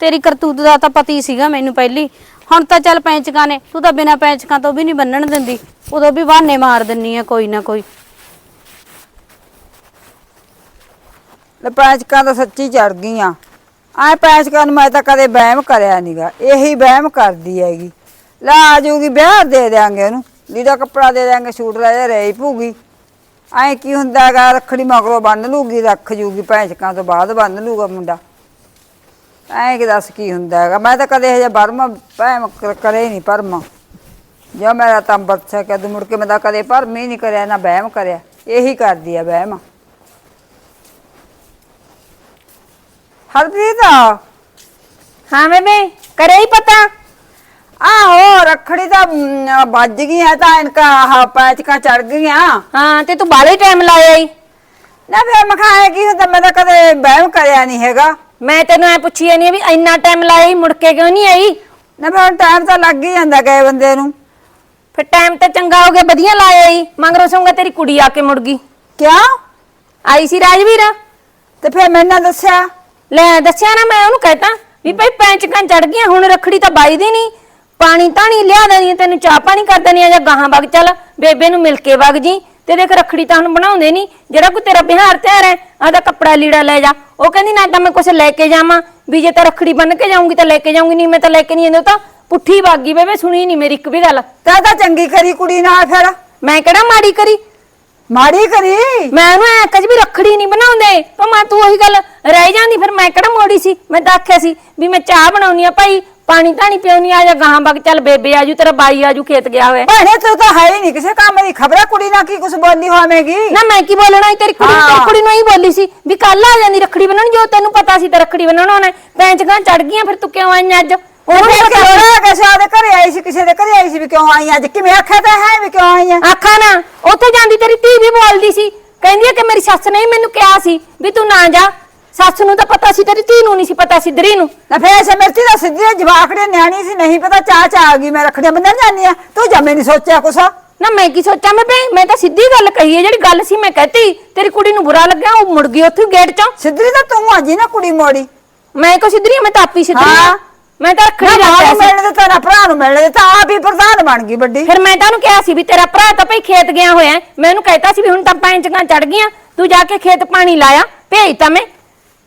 ਤੇਰੀ ਕਰਤੂਤ ਦਾ ਤਾਂ ਪਤੀ ਸੀਗਾ ਮੈਨੂੰ ਪਹਿਲੀ। ਹੁਣ ਤਾਂ ਚੱਲ ਪੈਂਚਕਾਂ ਨੇ। ਤੂੰ ਤਾਂ ਬਿਨਾਂ ਪੈਂਚਕਾਂ ਤੋਂ ਵੀ ਨਹੀਂ ਬੰਨਣ ਦਿੰਦੀ। ਉਦੋਂ ਵੀ ਬਹਾਨੇ ਮਾਰ ਦਿੰਨੀ ਆ ਕੋਈ ਨਾ ਕੋਈ। ਲੈ ਪੈਂਚਕਾਂ ਤਾਂ ਸੱਚੀ ਚੜ ਗਈਆਂ। ਆਏ ਪੈਂਚਕਾਂ ਨੂੰ ਮੈਂ ਤਾਂ ਕਦੇ ਵਹਿਮ ਕਰਿਆ ਨਹੀਂਗਾ ਇਹੀ ਵਹਿਮ ਕਰਦੀ ਹੈਗੀ। ਲੈ ਆ ਜਾਊਗੀ, ਵਿਆਹ ਦੇ ਦਿਆਂਗੇ ਉਹਨੂੰ। ਲੀੜਾ ਕੱਪੜਾ ਦੇ ਦਿਆਂਗੇ, ਸੂਟ ਲੈ ਜਾ ਰਹੀ ਪੂਗੀ ਐ ਕੀ ਹੁੰਦਾ ਹੈਗਾ, ਰੱਖੜੀ ਮਗਰੋਂ ਬੰਨ ਲੂਗੀ, ਰੱਖ ਜੂਗੀ, ਪੈਂਚਕਾਂ ਤੋਂ ਬਾਅਦ ਬੰਨ ਲੂਗਾ ਮੁੰਡਾ। ਐ ਕਿ ਦੱਸ ਕੀ ਹੁੰਦਾ ਹੈਗਾ। ਮੈਂ ਤਾਂ ਕਦੇ ਇਹ ਜਿਹਾ ਬਰਮ ਵਹਿਮ ਕਰੇ ਨਹੀਂ ਪਰਮ ਜੋ ਮੇਰਾ ਤਾਂ ਅੰਬਰਤ ਕਦ ਮੁੜ ਕੇ ਮੈਂ ਤਾਂ ਕਦੇ ਭਰਮ ਹੀ ਨਹੀਂ ਕਰਿਆ, ਨਾ ਵਹਿਮ ਕਰਿਆ। ਇਹੀ ਕਰਦੀ ਆ ਵਹਿਮ। ਹਰਪ੍ਰੀਤ? ਹਾਂ ਬੇਬੇ ਕਰੇ ਹੀ ਪਤਾ। ਆਹੋ ਰੱਖੜੀ ਤਾਂ ਵੱਜ ਗਈ ਹੈ ਤਾਂ ਇਨਕਾ ਆਹ ਪੈਚਕਾਂ ਚੜ ਗਈਆਂ। ਹਾਂ ਤੇ ਤੂੰ ਬਾਲੇ ਟਾਈਮ ਲਾਇਆ ਈ। ਨਾ ਫੇਰ ਮਖਾਏ ਕੀ ਹੁੰਦਾ ਮੈਂ ਤਾਂ ਕਦੇ ਵਹਿਮ ਕਰਿਆ ਨਹੀਂ ਹੈਗਾ। ਮੈਂ ਤੈਨੂੰ ਐ ਪੁੱਛੀ ਨਹੀਂ ਵੀ ਇੰਨਾ ਟਾਈਮ ਲਾਇਆ ਈ ਮੁੜ ਕੇ ਕਿਉਂ ਨਹੀਂ ਆਈ? ਨਾ ਫਿਰ ਟਾਈਮ ਤਾਂ ਲੱਗ ਹੀ ਜਾਂਦਾ ਗਏ ਬੰਦੇ ਨੂੰ। ਫਿਰ ਟਾਈਮ ਤਾਂ ਚੰਗਾ ਹੋ ਗਿਆ ਵਧੀਆ ਲਾਇਆ ਈ। ਮੰਗਰੋ ਸੌਂਗਾ ਤੇਰੀ ਕੁੜੀ ਆ ਕੇ ਮੁੜ ਗਈ। ਕਿਉਂ? ਆਈ ਸੀ ਰਾਜਵੀਰ? ਤੇ ਫਿਰ ਮੈਨਾਂ ਦੱਸਿਆ? ਲੈ ਦੱਸਿਆ ਨਾ ਮੈਂ ਉਹਨੂੰ ਕਹਿਤਾ ਵੀ ਭਾਈ ਪੈਂਚਕਾਂ ਚੜ ਗਈਆਂ ਹੁਣ ਰੱਖੜੀ ਤਾਂ ਬਾਈ ਦੀ ਨਹੀਂ। ਪਾਣੀ ਤਾਣੀ ਲਿਆ ਦੇਣੀ ਤੈਨੂੰ ਚਾਹ ਪਾਣੀ ਕਰ ਦੇਣੀ ਆ ਜਾਂ ਗਾਹਾਂ ਵਗ ਚੱਲ ਬੇਬੇ ਨੂੰ ਮਿਲ ਕੇ ਵਗ ਜੀ। ਤੇ ਦੇਖ ਰੱਖੜੀ ਤਾਂ ਹੁਣ ਬਣਾਉਂਦੇ ਨਹੀਂ ਜਿਹੜਾ ਕੋਈ ਤੇਰਾ ਬਿਹਾਰ ਤਿਆਰ ਹੈ ਆਦਾ ਕੱਪੜਾ ਲੀੜਾ ਲੈ ਜਾ। ਉਹ ਕਹਿੰਦੀ ਨਾ ਤਾਂ ਮੈਂ ਕੁਛ ਲੈ ਕੇ ਜਾਵਾਂ ਵੀ ਜੇ ਤਾਂ ਰੱਖੜੀ ਬੰਨ ਕੇ ਜਾਊਂਗੀ ਤਾਂ ਲੈ ਕੇ ਜਾਊਂਗੀ ਨਹੀਂ ਮੈਂ ਤਾਂ ਲੈ ਕੇ ਨਹੀਂ ਜਾਂਦੀ ਉਹ ਤਾਂ ਪੁੱਠੀ ਵਾਗੀ ਬੇਬੇ ਸੁਣੀ ਨਹੀਂ ਮੇਰੀ ਇੱਕ ਵੀ ਗੱਲ। ਤਾਂ ਤਾਂ ਚੰਗੀ ਕਰੀ ਕੁੜੀ ਨਾਲ ਫਿਰ? ਮੈਂ ਕਿਹੜਾ ਮਾੜੀ ਕਰੀ? ਮਾੜੀ ਕਰੀ? ਮੈਂ ਉਹਨੂੰ ਐ ਕਜ ਵੀ ਰੱਖੜੀ ਨਹੀਂ ਬਣਾਉਂਦੇ। ਭਾਵੇਂ ਤੂੰ ਉਹੀ ਗੱਲ ਰਹਿ ਜਾਂਦੀ ਫਿਰ ਮੈਂ ਕਿਹੜਾ ਮੋੜੀ ਸੀ? ਮੈਂ ਤਾਂ ਆਖਿਆ ਸੀ ਵੀ ਮੈਂ ਚਾਹ ਬਣਾਉਣੀ ਆ ਭਾਈ ਪਾਣੀ ਧਾਣੀ ਪਿਉਣੀ ਆ ਜਾਂ ਗਾਹਾਂ ਬਗ ਚੱਲ ਬੇਬੇ ਆਜੂ ਤੇਰਾ ਬਾਈ ਆਜੂ ਖੇਤ ਗਿਆ ਹੋਇਆ। ਭੈਣੇ ਤੂੰ ਤਾਂ ਹੈ ਹੀ ਨਹੀਂ ਕਿਸੇ ਕੰਮ ਦੀ। ਖਬਰ ਕੁੜੀ ਨਾਲ ਕੀ ਕੁਝ ਬੋਲੀ ਹੋਵੇਗੀ? ਨਾ ਮੈਂ ਕੀ ਬੋਲਣਾ ਸੀ, ਤੇਰੀ ਕੁੜੀ ਨੂੰ- ਤੇਰੀ। ਕੁੜੀ ਨੂੰ ਹੀ ਬੋਲੀ ਸੀ ਵੀ ਕੱਲ ਆ ਜਾਂਦੀ ਰੱਖੜੀ ਬੰਨਣ ਜੋ ਤੈਨੂੰ ਪਤਾ ਸੀ ਤੇ ਰੱਖੜੀ ਬੰਨਣ ਆਉਣਾ ਪੈਂਚ ਗਾਂ ਚੜ ਗਈਆਂ ਫਿਰ ਤੂੰ ਕਿਉਂ ਆਈ ਅੱਜ? ਉਹਨੂੰ ਉਹਨੇ ਪਤਾ ਆਈ ਸੀ ਕਿਸੇ ਦੇ ਘਰੇ ਆਈ ਸੀ ਵੀ ਕਿਉਂ ਆਈ ਅੱਜ ਕਿਵੇਂ ਆਖਿਆ ਤਾਂ ਹੈ ਵੀ ਕਿਉਂ ਆਈ ਆ? ਆਖਾ ਨਾ ਉੱਥੇ ਜਾਂਦੀ ਤੇਰੀ ਧੀ ਵੀ ਬੋਲਦੀ ਸੀ। ਕਹਿੰਦੀ ਆ ਕਿ ਮੇਰੀ ਸੱਸ ਨੇ ਹੀ ਮੈਨੂੰ ਕਿਹਾ ਸੀ ਵੀ ਤੂੰ ਨਾ ਜਾ। ਸੱਸ ਨੂੰ ਤਾਂ ਪਤਾ ਸੀ ਤੇਰੀ ਧੀ ਨੂੰ ਨਹੀਂ ਸੀ ਪਤਾ ਸੀ ਦਰੀ ਨੂੰ। ਨਾ ਫੇਰ ਸੇ ਮਿਰਚੀ ਦਾ ਸਿੱਧੀ ਜਵਾਕੜੇ ਨਿਆਣੀ ਸੀ ਨਹੀਂ ਪਤਾ ਚਾਹ ਚਾਹ ਆ ਗਈ ਮੈਂ ਰੱਖੜੀਆਂ ਬੰਨਣ ਜਾਂਦੀ ਆ। ਤੂੰ ਜਮੇ ਨਹੀਂ ਸੋਚਿਆ ਕੁਛ? ਨਾ ਮੈਂ ਕੀ ਸੋਚਾਂ ਮੈਂ ਬੇ ਮੈਂ ਤਾਂ ਸਿੱਧੀ ਗੱਲ ਕਹੀ ਹੈ ਜਿਹੜੀ ਗੱਲ ਸੀ ਮੈਂ ਕਹਤੀ ਤੇਰੀ ਕੁੜੀ ਨੂੰ ਬੁਰਾ ਲੱਗਿਆ ਉਹ ਮੁੜ ਗਈ ਉੱਥੇ ਗੇਟ ਚੋਂ। ਸਿੱਧੀ ਤਾਂ ਤੂੰ ਆ ਜੀ ਨਾ ਕੁੜੀ ਮੋੜੀ। ਮੈਂ ਕੋ ਸਿੱਧਰੀ ਮੈਂ ਤਾਂ ਆਪੀ ਸਿੱਧਰੀ ਹਾਂ। ਹਾਂ। ਮੈਂ ਤਾਂ ਰੱਖੜੀ ਨਾ ਮਾਂ ਨੂੰ ਸੀ। ਮਿਲਣ ਭਰਾ ਨੂੰ ਮਿਲਣ ਦੇ ਤਾਂ ਆਪ ਹੀ ਪ੍ਰਧਾਨ ਬਣ ਗਈ ਵੱਡੀ। ਫਿਰ ਮੈਂ ਤਾਂ ਉਹਨੂੰ ਕਿਹਾ ਸੀ ਵੀ ਤੇਰਾ ਭਰਾ ਤਾਂ ਭਈ ਖੇਤ ਗਿਆ ਹੋਇਆ ਹੈ। ਮੈਂ ਉਹਨੂੰ ਕਹਿਤਾ ਸੀ ਵੀ ਹੁਣ ਤਾਂ ਪੈਂਚੀਆਂ ਚੜ ਗਈਆਂ ਤੂੰ ਜਾ ਕੇ ਖੇਤ ਪਾਣੀ ਲਾਇਆ ਭੇਜ ਤਾਂ ਮੈਂ।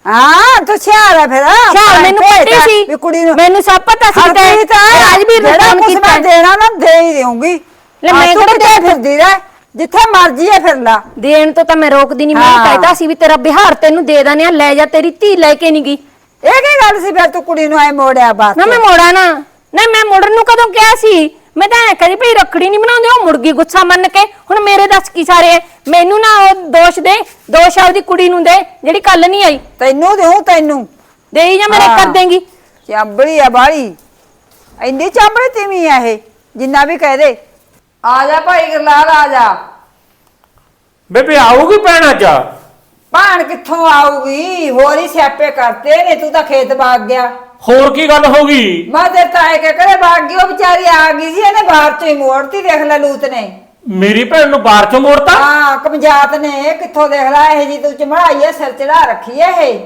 ਹਾਂ ਤੂੰ ਸਿਆਰ ਹੈ ਫਿਰ ਸ਼ਾਲ ਮੈਨੂੰ ਪਤੀ ਸੀ। ਵੀ ਕੁੜੀ ਨੂੰ ਮੈਨੂੰ ਸਭ ਪਤਾ ਸੀ ਤੇ ਹਰਪ੍ਰੀਤ ਰਾਜਵੀਰ ਨੂੰ ਜਿਹੜਾ ਫੋਨ ਕੁਛ ਕੀਤਾ ਮੈਂ ਦੇਣਾ ਨਾ ਦੇ ਹੀ ਦੇਉਂਗੀ ਲੈ ਮੈਂ ਕਿਹੜਾ ਕਿਤੇ ਫਿਰਦੀ ਰਹਿ? ਜਿੱਥੇ ਮਰਜ਼ੀ ਹੈ ਫਿਰ ਲਾ। ਦੇਣ ਤੋਂ ਤਾਂ ਮੈਂ ਰੋਕਦੀ ਨਹੀਂ ਮੈਂ ਹਾਂ। ਕਹਿਤਾ ਸੀ ਵੀ ਤੇਰਾ ਬਿਹਾਰ ਤੈਨੂੰ ਦੇ ਦਨੇ ਆ ਲੈ ਜਾ ਤੇਰੀ ਧੀ ਲੈ ਕੇ ਨਹੀਂ ਗਈ। ਇਹ ਕੀ ਗੱਲ ਸੀ ਫਿਰ ਤੂੰ ਕੁੜੀ ਨੂੰ ਐ ਮੋੜਿਆ ਬਾਤ ਨਾ ਮੈਂ ਮੋੜਾ ਨਾ। ਨਹੀਂ ਮੈਂ ਮੁੜਨ ਨੂੰ ਕਦੋਂ ਕਿਹਾ ਸੀ? ਮੈਂ ਤਾਂ ਐ ਕਰੀ ਭਈ ਰੱਖੜੀ ਨਹੀਂ ਬਣਾਉਂਦੇ ਉਹ ਮੁੜ ਗਈ ਗੁੱਸਾ ਮੰਨ ਕੇ। ਹੁਣ ਮੇਰੇ ਦੱਸ ਕੀ ਸਾਰੇ? ਮੈਨੂੰ ਨਾ ਉਹ ਦੋਸ਼ ਦੇ ਦੋਸ਼ ਆਪਦੀ ਕੁੜੀ ਨੂੰ ਦੇ ਜਿਹੜੀ ਕੱਲ ਨਹੀਂ ਆਈ। ਤੈਨੂੰ ਦੇਉ ਤੈਨੂੰ? ਦੇਈ ਜਾਂ ਮੇਰੇ ਹਾਂ। ਕਰ ਦੇਂਗੀ। ਚਾਂਬੜੀ ਆ ਬਾੜੀ ਇੰਨੀ ਚਾਂਬੜੀ ਤੀਵੀਂ ਆ ਇਹ ਜਿੰਨਾ ਵੀ ਕਹਿ ਦੇ। ਆ ਜਾ ਭਾਈ ਗਰਲਾਲ ਆ ਜਾ। ਬੇਬੇ ਆਊਗੀ ਭੈਣ ਅੱਜ? ਭਾਣ ਕਿੱਥੋਂ ਆਊਗੀ? ਹੋਰ ਹੀ ਸਿਆਪੇ ਕਰਤੇ ਨੇ ਤੂੰ ਤਾਂ ਖੇਤ ਬਾਗ ਗਿਆ। ਹੋਰ ਕੀ ਗੱਲ ਹੋ ਗਈ? ਮੈਂ ਤੇ ਤਾਏ ਕੇ ਕਰੇ ਬਾਗ ਗਈ ਉਹ ਵਿਚਾਰੀ ਆ ਗਈ ਸੀ ਇਹਨੇ ਬਾਹਰ ਤੋਂ ਹੀ ਮੋੜਤੀ ਦੇਖ ਲੈ ਲੂਤ ਨੇ। ਮੇਰੀ ਭੈਣ ਨੂੰ ਬਾਹਰ ਚੋਂ ਮੋੜਤਾ? ਹਾਂ ਕਮਜਾਤ ਨੇ ਕਿੱਥੋਂ ਦੇਖ ਲੈ ਇਹ ਜੀ ਤੂੰ ਚਮੜਾਈ ਐ ਸਿਰ ਚੜਾ ਰੱਖੀ ਐ ਇਹ।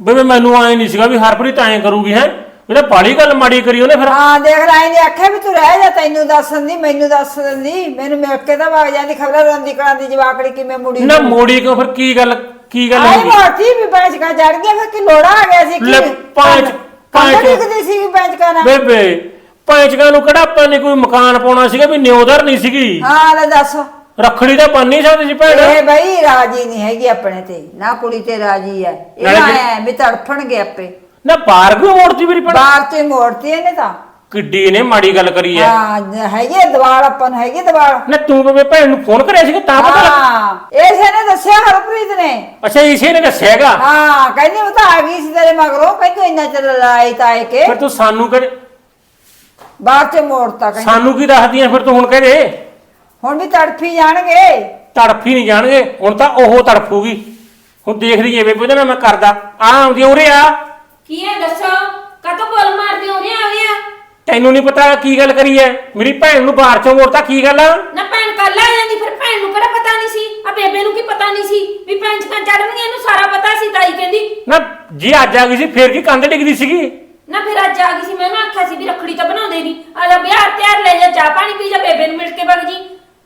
ਬੇਬੇ ਮੈਨੂੰ ਆਏ ਨਹੀਂ ਸੀਗਾ ਵੀ ਹਰਪ੍ਰੀਤ ਐਂ ਕਰੂਗੀ ਹੈ? ਇਹਦਾ ਬਾੜੀ ਗੱਲ ਮਾੜੀ ਕਰੀ ਉਹਨੇ ਫਿਰ। ਹਾਂ ਦੇਖ ਲੈ ਇਹਨੇ ਆਖਿਆ ਵੀ ਤੂੰ ਰਹਿ ਜਾ ਤੈਨੂੰ ਦੱਸਣ ਦੀ ਮੈਨੂੰ ਦੱਸ ਦਿੰਦੀ ਮੈਨੂੰ ਮਿਲ ਕੇ ਤਾਂ ਵਗ ਜਾਂਦੀ ਖਬਰ ਰੋਂਦੀ ਕਰਾਂਦੀ ਜਵਾਕੜੀ ਕਿਵੇਂ ਮੁੜੀ ਨਾ। ਮੋੜੀ ਕਿਉਂ ਫਿਰ ਕੀ ਗੱਲ? ਕੀ ਗੱਲ ਹੋ ਗਈ ਮੋਟੀ ਵੀ ਬੈਂਚਕਾ ਚੜ ਗਿਆ ਫਿਰ ਕਿ ਲੋੜਾ ਆ ਗਿਆ ਸੀ ਲੈ, ਪੰਜ- ਪੰਜ- ਪੰਜ ਦਿਖਦੀ ਸੀ ਬੈਂਚਕਾ ਨਾਲ ਬੇਬੇ ਪੰਚਕਾਂ ਨੂੰ ਕਿਹੜਾ ਆਪਾਂ ਨੇ ਕੋਈ ਮਕਾਨ ਪਾਉਣਾ ਸੀਗਾ ਵੀ ਨਿਉਦਰ ਨਹੀਂ ਸੀਗੀ? ਹਾਂ ਲੈ ਦੱਸ। ਰੱਖੜੀ ਤਾਂ ਬੰਨ ਨਹੀਂ ਸਕਦੀ ਸੀ ਭੈਣ। ਇਹ ਬਈ ਰਾਜੀ ਨਹੀਂ ਹੈਗੀ ਆਪਣੇ ਤੇ ਨਾ ਕੁੜੀ ਤੇ ਰਾਜੀ ਐ। ਇਹ ਨਾਲੇ ਐ ਵੀ ਤੜਫਣਗੇ ਆਪੇ। ਨਾ ਬਾਹਰ ਕਿਉਂ ਮੋੜਤੀ ਮੇਰੀ ਭੈਣ? ਬਾਹਰ ਤੇ ਮੋੜਤੀ ਇਹਨੇ ਤਾਂ। ਕਿੱਡੀ ਇਹਨੇ ਮਾੜੀ ਗੱਲ ਕਰੀ ਐ। ਹਾਂ ਹੈਗੀ ਐ ਦਵਾਲ ਆਪਾਂ ਨੂੰ ਹੈਗੀ ਦਵਾਲ? ਨਾ ਤੂੰ ਬੇਬੇ ਭੈਣ ਨੂੰ ਫੋਨ ਕਰਿਆ ਸੀਗਾ ਤਾਂ ਪਤਾ ਲੱਗਾ ਹਾਂ ਇਸੇ ਨੇ ਦੱਸਿਆ ਹਰਪ੍ਰੀਤ ਨੇ। ਅੱਛਾ ਇਸੇ ਨੇ ਦੱਸਿਆਗਾ ਹਾਂ ਕਹਿੰਦੀ ਉਹ ਤਾਂ ਆ ਗਈ ਸੀ ਤੇਰੇ ਮਗਰੋਂ ਕਹਿੰਦੀ ਇੰਨਾ ਚਿਰ ਲਾਈ ਤਾਏ ਕੇ। ਫਿਰ ਤੂੰ ਸਾਨੂੰ ਕਹੇ ਬਾਹਰ ਤੇ ਮੋੜਤਾ ਕਹਿੰਦੀ। ਸਾਨੂੰ ਕੀ ਦੱਸਦੀਆਂ ਫਿਰ ਤੂੰ ਹੁਣ ਕਹਦੇ ਹੁਣ ਵੀ ਤੜਫੀ ਜਾਣਗੇ। ਤੜਫੀ ਨਹੀਂ ਜਾਣਗੇ ਹੁਣ ਤਾਂ ਉਹ ਤੜਫੂਗੀ। ਹੁਣ ਦੇਖ ਰਹੀ ਏ ਬੇਬੇ ਉਹਦੇ ਨਾਲ ਮੈਂ ਕਰਦਾ। ਆ ਆਉਂਦੀ ਉਰੇ ਆ। ਕੀ ਹੈ ਦੱਸੋ? ਕਾਤੋਂ ਬੋਲ ਮਾਰਦੇ ਹੋ ਰਿਆ ਆ। ਤੈਨੂੰ ਨਹੀਂ ਪਤਾ ਕੀ ਗੱਲ ਕਰੀ ਐ? ਮੇਰੀ ਭੈਣ ਨੂੰ ਬਾਹਰ ਚੋਂ ਮੋੜਤਾ ਕੀ ਗੱਲ ਆ? ਨਾ ਭੈਣ ਕੱਲ ਆ ਜਾਂਦੀ ਫਿਰ ਭੈਣ ਨੂੰ ਕਿਹੜਾ ਪਤਾ ਨਹੀਂ ਸੀ? ਆ ਬੇਬੇ ਨੂੰ ਕੀ ਪਤਾ ਨਹੀਂ ਸੀ ਵੀ ਪੈਂਚਕਾਂ ਚੜਨਗੀਆਂ ਇਹਨੂੰ ਸਾਰਾ ਪਤਾ ਸੀ ਤਾਈ ਕਹਿੰਦੀ। ਨਾ ਜੀ ਅੱਜ ਆ ਗਈ ਸੀ ਫੇਰ ਕੀ ਕੰਧ ਡਿੱਗਦੀ ਸੀਗੀ? ਨਾ ਫਿਰ ਅੱਜ ਆ ਗਈ ਸੀ ਮੈਂ ਨਾ ਆਖਿਆ ਸੀ ਵੀ ਰੱਖੜੀ ਤਾਂ ਬਣਾਉਂਦੇ ਨਹੀਂ ਆ ਜਾ ਵਿਆਹ ਤਿਆਰ ਲੈ ਜਾ ਚਾਹ ਪਾਣੀ ਪੀ ਜਾ ਬੇਬੇ ਨੂੰ ਮਿਲ ਕੇ ਵਗ ਜੀ।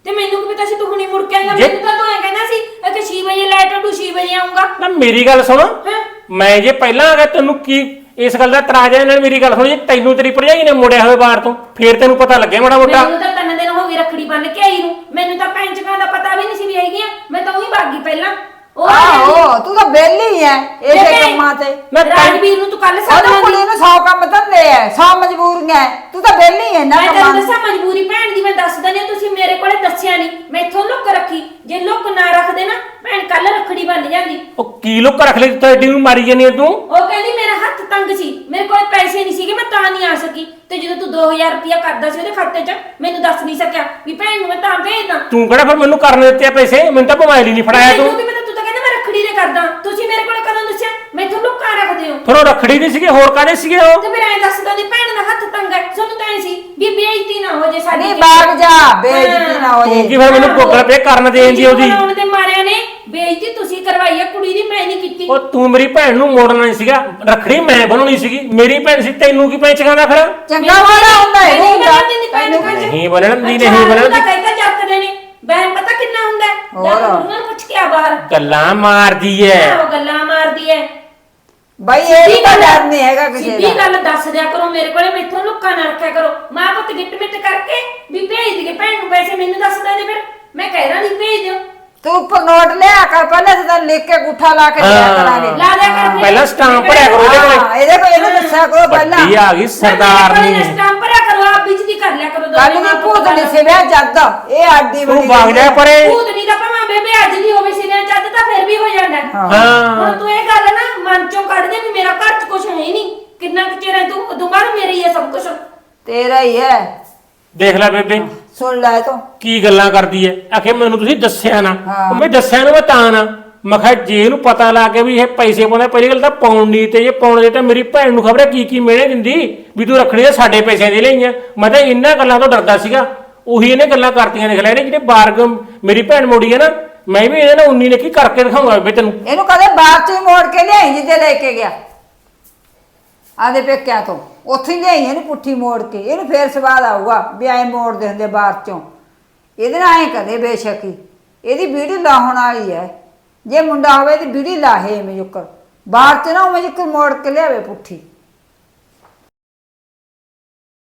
ਤੇ ਮੈਨੂੰ ਕੀ ਪਤਾ ਸੀ ਤੂੰ ਹੁਣੀ ਮੁੜ ਕੇ ਆਏਗਾ? ਜੇ- ਮੈਨੂੰ ਤਾਂ ਤੂੰ ਐ ਕਹਿੰਦਾ ਸੀ ਕਿ 6 ਵਜੇ ਲਾਈਟ ਉੱਡੂ 6 ਵਜੇ ਆਉਂਗਾ ਨਾ ਮੇਰੀ ਗੱਲ ਸੁਣ। ਹੈਂ? ਮੈਂ ਜੇ ਪਹਿਲਾਂ ਆ ਗਿਆ ਤੈਨੂੰ ਕੀ ਇਸ ਗੱਲ ਦਾ ਤਰਾਜ ਹੈ ਨਾਲ ਮੇਰੀ ਗੱਲ ਸੁਣੀ, ਤੈਨੂੰ ਤੇਰੀ ਭਰਜਾਈ ਨੇ ਮੋੜਿਆ ਹੋਵੇ ਬਾਹਰ ਤੋਂ, ਫੇਰ ਤੈਨੂੰ ਪਤਾ ਲੱਗਿਆ ਮਾੜਾ ਮੋਟਾ। ਮੈਨੂੰ ਤਾਂ ਤਿੰਨ ਦਿਨ ਹੋ ਗਏ ਰੱਖੜੀ ਬੰਨ ਕੇ ਆਈ ਨੂੰ, ਮੈਨੂੰ ਤਾਂ ਪੈਂਚਕਾਂ ਦਾ ਪਤਾ ਵੀ ਨਹੀਂ ਸੀ ਵੀ ਹੈਗੀਆਂ, ਮੈਂ ਤਾਂ ਉਹੀ ਭੱਗ ਗਈ ਪਹਿਲਾਂ। ਉਹ। ਆਹੋ ਤੂੰ ਤਾਂ ਬੇਲੀ ਐ ਇਸੇ ਬੇਬੇ, ਕੰਮਾਂ ਤੇ। ਮੈਂ ਤੈਨੂੰ- ਰਾਜਵੀਰ ਨੂੰ ਤੂੰ ਕੱਲ ਉਹਨੂੰ ਸਾਹਮਣੇ ਕੁੜੀ ਨੂੰ 100 ਕੰਮ ਧੰਦੇ ਐ 100 ਮਜਬੂਰੀਆਂ ਐ। ਤੂੰ ਤਾਂ ਬੇਲੀ ਐ ਨਾ ਮੈਂ ਕੰਮਾਂ ਤੈਨੂੰ ਨੂੰ। ਦੱਸਾਂ ਮਜਬੂਰੀ ਭੈਣ ਦੀ ਮੈਂ ਦੱਸ ਦਣੀ ਤੁਸੀਂ ਮੇਰੇ ਕੋਲੇ ਦੱਸਿਆ ਨਹੀਂ। ਮੈਥੋਂ ਲੁੱਕ ਰੱਖੀ। ਜੇ ਲੁੱਕ ਨਾ ਰੱਖਦੇ ਨਾ ਭੈਣ ਕੱਲ ਰੱਖੜੀ ਬੰਨ ਜਾਂਦੀ। ਉਹ ਕੀ ਲੋਕ ਰੱਖ ਲਈ ਤੂੰ ਐਡੀ ਨੂੰ ਮਾਰੀ ਜਾਨੀ ਤੂੰ? ਉਹ ਕਹਿੰਦੀ ਮੇਰਾ ਹੱਥ ਤੰਗ ਸੀ। ਮੇਰੇ ਕੋਲ ਪੈਸੇ ਨਹੀਂ ਸੀਗੇ ਮੈਂ ਤਾਂ ਨਹੀਂ ਆ ਸਕੀ। ਤੇ ਜਦੋਂ ਤੂੰ 2000 ਰੁਪਇਆ ਕਰਦਾ ਸੀ ਉਹਦੇ ਖਾਤੇ 'ਚ ਮੈਨੂੰ ਦੱਸ ਨਹੀਂ ਸਕਿਆ ਵੀ ਭੈਣ ਨੂੰ ਮੈਂ ਤਾਂ ਭੇਜਦਾ। ਤੂੰ ਕਿਹੜਾ ਫਿਰ ਮੈਨੂੰ ਕਰਨ ਦਿੱਤੇ ਆ ਪੈਸੇ? ਮੈਨੂੰ ਤਾਂ ਮੋਬਾਈਲ ਹੀ ਨਹੀਂ ਫੜਾਇਆ ਮੈਨੂੰ ਤੂੰ। ਕੀ ਪਤਾ ਤੂੰ ਤਾਂ ਕਹਿੰਦਾ ਮੈਂ ਰੱਖੜੀ ਦੇ ਕਰਦਾ? ਤੁਸੀਂ ਮੇਰੇ ਕੋਲੇ ਕਦੋਂ ਦੱਸਿਆ? ਮੈਥੋਂ ਲੁੱਕਾ ਰੱਖਦੇ ਹੋ। ਫਿਰ ਉਹ ਰੱਖੜੀ ਦੇ ਸੀਗੇ ਹੋਰ ਕਾਦੇ ਸੀਗੇ ਉਹ? ਤੇ ਫਿਰ ਐਂ ਦੱਸਦਾ ਦੀ ਭੈਣ ਦਾ ਹੱਥ ਤੰਗ ਹੈ। ਤੁਹਾਨੂੰ ਤਾਂ ਐ ਸੀ ਵੀ ਬੇਇੱਜ਼ਤੀ ਨਾ ਹੋ ਜੇ ਸਾਡੀ ਨਹੀਂ ਬਾਗ ਜਾ ਬੇਇੱਜ਼ਤੀ ਨਾ ਹੋ ਤੂੰ ਜੇ। ਕੀ ਫਿਰ ਮੈਨੂੰ ਗੂਗਲ ਪੇ ਕਰਨ ਦੇਣ ਦੀ ਉਹਦੀ। ਬਣਾਉਣ ਦੇ ਮਾਰਿਆਂ ਨੇ ਬੇਇੱਜ਼ਤੀ ਤੁਸੀਂ ਕਰਵਾਈ ਹੈ ਕੁੜੀ ਦੀ ਮੈਂ ਨਹੀਂ ਕੀਤੀ। ਉਹ ਤੂੰ ਮੇਰੀ ਭੈਣ ਨੂੰ ਮੋੜਨਾ ਨਹੀਂ ਸੀਗਾ ਰੱਖੜੀ ਮੈਂ ਬਣਾਉਣੀ ਸੀਗੀ ਮੇਰੀ ਭੈਣ ਸੀ ਤੈਨੂੰ ਕੀ ਪੈਂਚ ਖਾਂਦਾ ਫਿਰ ਚੰਗਾ ਵਾਲਾ ਹੁੰਦਾ ਹੈ ਨਹੀਂ ਹੁੰਦਾ। ਬਣਨ। ਨਹੀਂ ਦੀ ਨਹੀਂ ਬਣਨ ਦੀ ਕਹਿੰਦਾ ਜੱਕਦੇ ਨੇ। ਬੈਨ ਪਤਾ ਕਿੰਨਾ ਹੁੰਦਾ ਹੈ? ਹੋਰ। ਜਦ ਉਹਨਾਂ ਨੂੰ ਪੁੱਛ ਕੇ ਆ ਬਾਹਰ। ਗੱਲਾਂ ਮਾਰਦੀ ਐ। ਉਹ ਗੱਲਾਂ ਮਾਰਦੀ ਹੈ ਬਈ ਇਹ ਸਿੱਧੀ ਤਾਂ ਡਰ ਨਹੀਂ ਹੈਗਾ ਕਿਸੇ ਸਿੱਧੀ ਦਾ। ਗੱਲ ਦੱਸ ਦਿਆ ਕਰੋ ਮੇਰੇ ਕੋਲੇ ਮੈਥੋਂ ਲੁੱਕਾ ਨਾ ਰੱਖਿਆ ਕਰੋ। ਮਾਂ ਪੁੱਤ ਗਿੱਟ ਮਿੱਟ ਕਰਕੇ ਵੀ ਭੇਜ ਦੇ ਭੈਣ ਨੂੰ ਪੈਸੇ ਮੈਨੂੰ ਦੱਸ ਦੇ ਫਿਰ। ਮੈਂ ਕਹਿ ਨਹੀਂ ਭੇਜ ਦਿਓ। ਤੂੰ ਉੱਪਰ ਨੋਟ ਲਿਆ ਕਰ ਪਹਿਲਾਂ ਤਾਂ ਲਿਖ ਕੇ ਗੁੱਠਾ ਲਾ ਕੇ ਦਿਆ ਹਾਂ। ਕਰਾਂਗੇ। ਲਾ ਦਿਆ ਕਰ ਫਿਰ। ਪਹਿਲਾਂ ਸਟਾਂਪ ਭਰਿਆ ਕਰੋ ਉਹਦੇ ਕੋਲੇ। ਹਾਂ, ਇਹਦੇ ਕੋਲ ਇਹਨੂੰ ਦੱਸਿਆ ਕਰੋ ਪਹਿਲਾਂ। ਵੱਡੀ ਆ ਗਈ ਸਰਦਾਰਨੀ। ਸਟਾਂਪ ਕਰੋ ਆਪ ਬਿਜਲੀ ਕਰ ਲਿਆ ਕਰੋ ਕੱਲ ਦੀ ਭੂਤ ਨਹੀਂ ਸੀ ਵਿਆਹ ਜੱਦ ਇਹ ਆਡੀ ਤੂੰ ਵਗ ਜਾ ਪਰੇ। ਭੂਤਨੀ ਦਾ ਭਾਵੇਂ ਬੇਬੇ ਅੱਜ ਦੀ ਹੋਵੇ ਸਿਰੇ ਚੱਦ ਤਾਂ ਫਿਰ ਵੀ ਹੋ ਜਾਂਦਾ। ਹੈ। ਹਾਂ ਹੁਣ ਤੂੰ ਇਹ ਗੱਲ ਨਾ ਮਨ ਚੋਂ ਕੱਢ ਦੇ ਵੀ ਮੇਰਾ ਘਰ 'ਚ ਕੁਝ ਹੈ ਹੀ ਨਹੀਂ। ਕਿੰਨਾ ਕੁ ਚਿਰ ਹੈ ਤੂੰ ਦੁਬਾਰਾ ਮੇਰੇ ਹੀ ਹੈ ਸਭ ਕੁਝ ਤੇਰਾ ਹੀ ਹੈ। ਦੇਖ ਲੈ ਬੇਬੇ। ਸੁਣ ਲੈ ਤੂੰ। ਕੀ ਗੱਲਾਂ ਕਰਦੀ ਐ? ਆਖੇ ਮੈਨੂੰ ਤੁਸੀਂ ਦੱਸਿਆ ਨਾ। ਹਾਂ। ਉਹ ਮੈਂ ਦੱਸਿਆ ਨਾ ਮੈਂ ਤਾਂ ਨਾ। ਮੈਂ ਕਿਹਾ ਜੇ ਇਹਨੂੰ ਪਤਾ ਲੱਗ ਗਿਆ ਵੀ ਇਹ ਪੈਸੇ ਪਾਉਂਦਾ, ਪਹਿਲੀ ਗੱਲ ਤਾਂ ਪਾਉਣ ਨਹੀਂ ਤੇ ਜੇ ਪਾਉਣ ਦੇ ਤਾਂ ਮੇਰੀ ਭੈਣ ਨੂੰ ਖਬਰ ਕੀ ਕੀ ਮਿਹਣੇ ਦਿੰਦੀ? ਵੀ ਤੂੰ ਰੱਖਣੀ ਦੇ ਸਾਡੇ ਪੈਸਿਆਂ ਦੇ ਲਈਆਂ। ਮੈਂ ਤਾਂ ਇਹਨਾਂ ਗੱਲਾਂ ਤੋਂ ਡਰਦਾ ਸੀਗਾ। ਉਹੀ ਇਹਨੇ ਗੱਲਾਂ ਕਰਤੀਆਂ ਨੇ ਖਲੇ ਨੇ ਜਿਹੜੇ ਬਾਰਗ ਮੇਰੀ ਭੈਣ ਮੋੜੀ ਹੈ ਨਾ, ਮੈਂ ਵੀ ਇਹਦੇ ਨਾਲ ਉਨੀ ਨੇ ਕੀ ਕਰਕੇ ਦਿਖਾਉਂਗਾ ਬੇ ਤੈਨੂੰ। ਇਹਨੂੰ ਕਦੇ ਬਾਹਰ ਚ ਹੀ ਮੋੜ ਕੇ ਲਿਆਈ ਜਿੱਦੇ ਲੈ ਕੇ ਗਿਆ। ਆਦੇ ਪੇਕਿਆਂ ਤੋਂ। ਉੱਥੇ ਹੀ ਲਿਆਈ ਇਹਨੂੰ ਪੁੱਠੀ ਮੋੜ ਕੇ। ਇਹਨੂੰ ਫੇਰ ਸਵਾਦ ਆਊਗਾ ਵੀ ਐ ਮੋੜਦੇ ਹੁੰਦੇ ਬਾਹਰ ਚੋਂ। ਇਹਦੇ ਨਾਲ ਐ ਕਦੇ ਬੇਸ਼ੱਕ ਹੀ। ਇਹਦੀ ਵੀੜੀ ਲਾਹਣ ਵਾਲੀ ਹੈ। ਜੇ ਮੁੰਡਾ ਹੋਵੇ ਤੇ ਵੀੜੀ ਲਾਹੇ ਐਵੇਂ ਬਾਹਰ ਚ ਨਾ ਉਵੇਂ ਜੁਕਰ ਮੋੜ ਕੇ ਲਿਆਵੇ ਪੁੱਠੀ।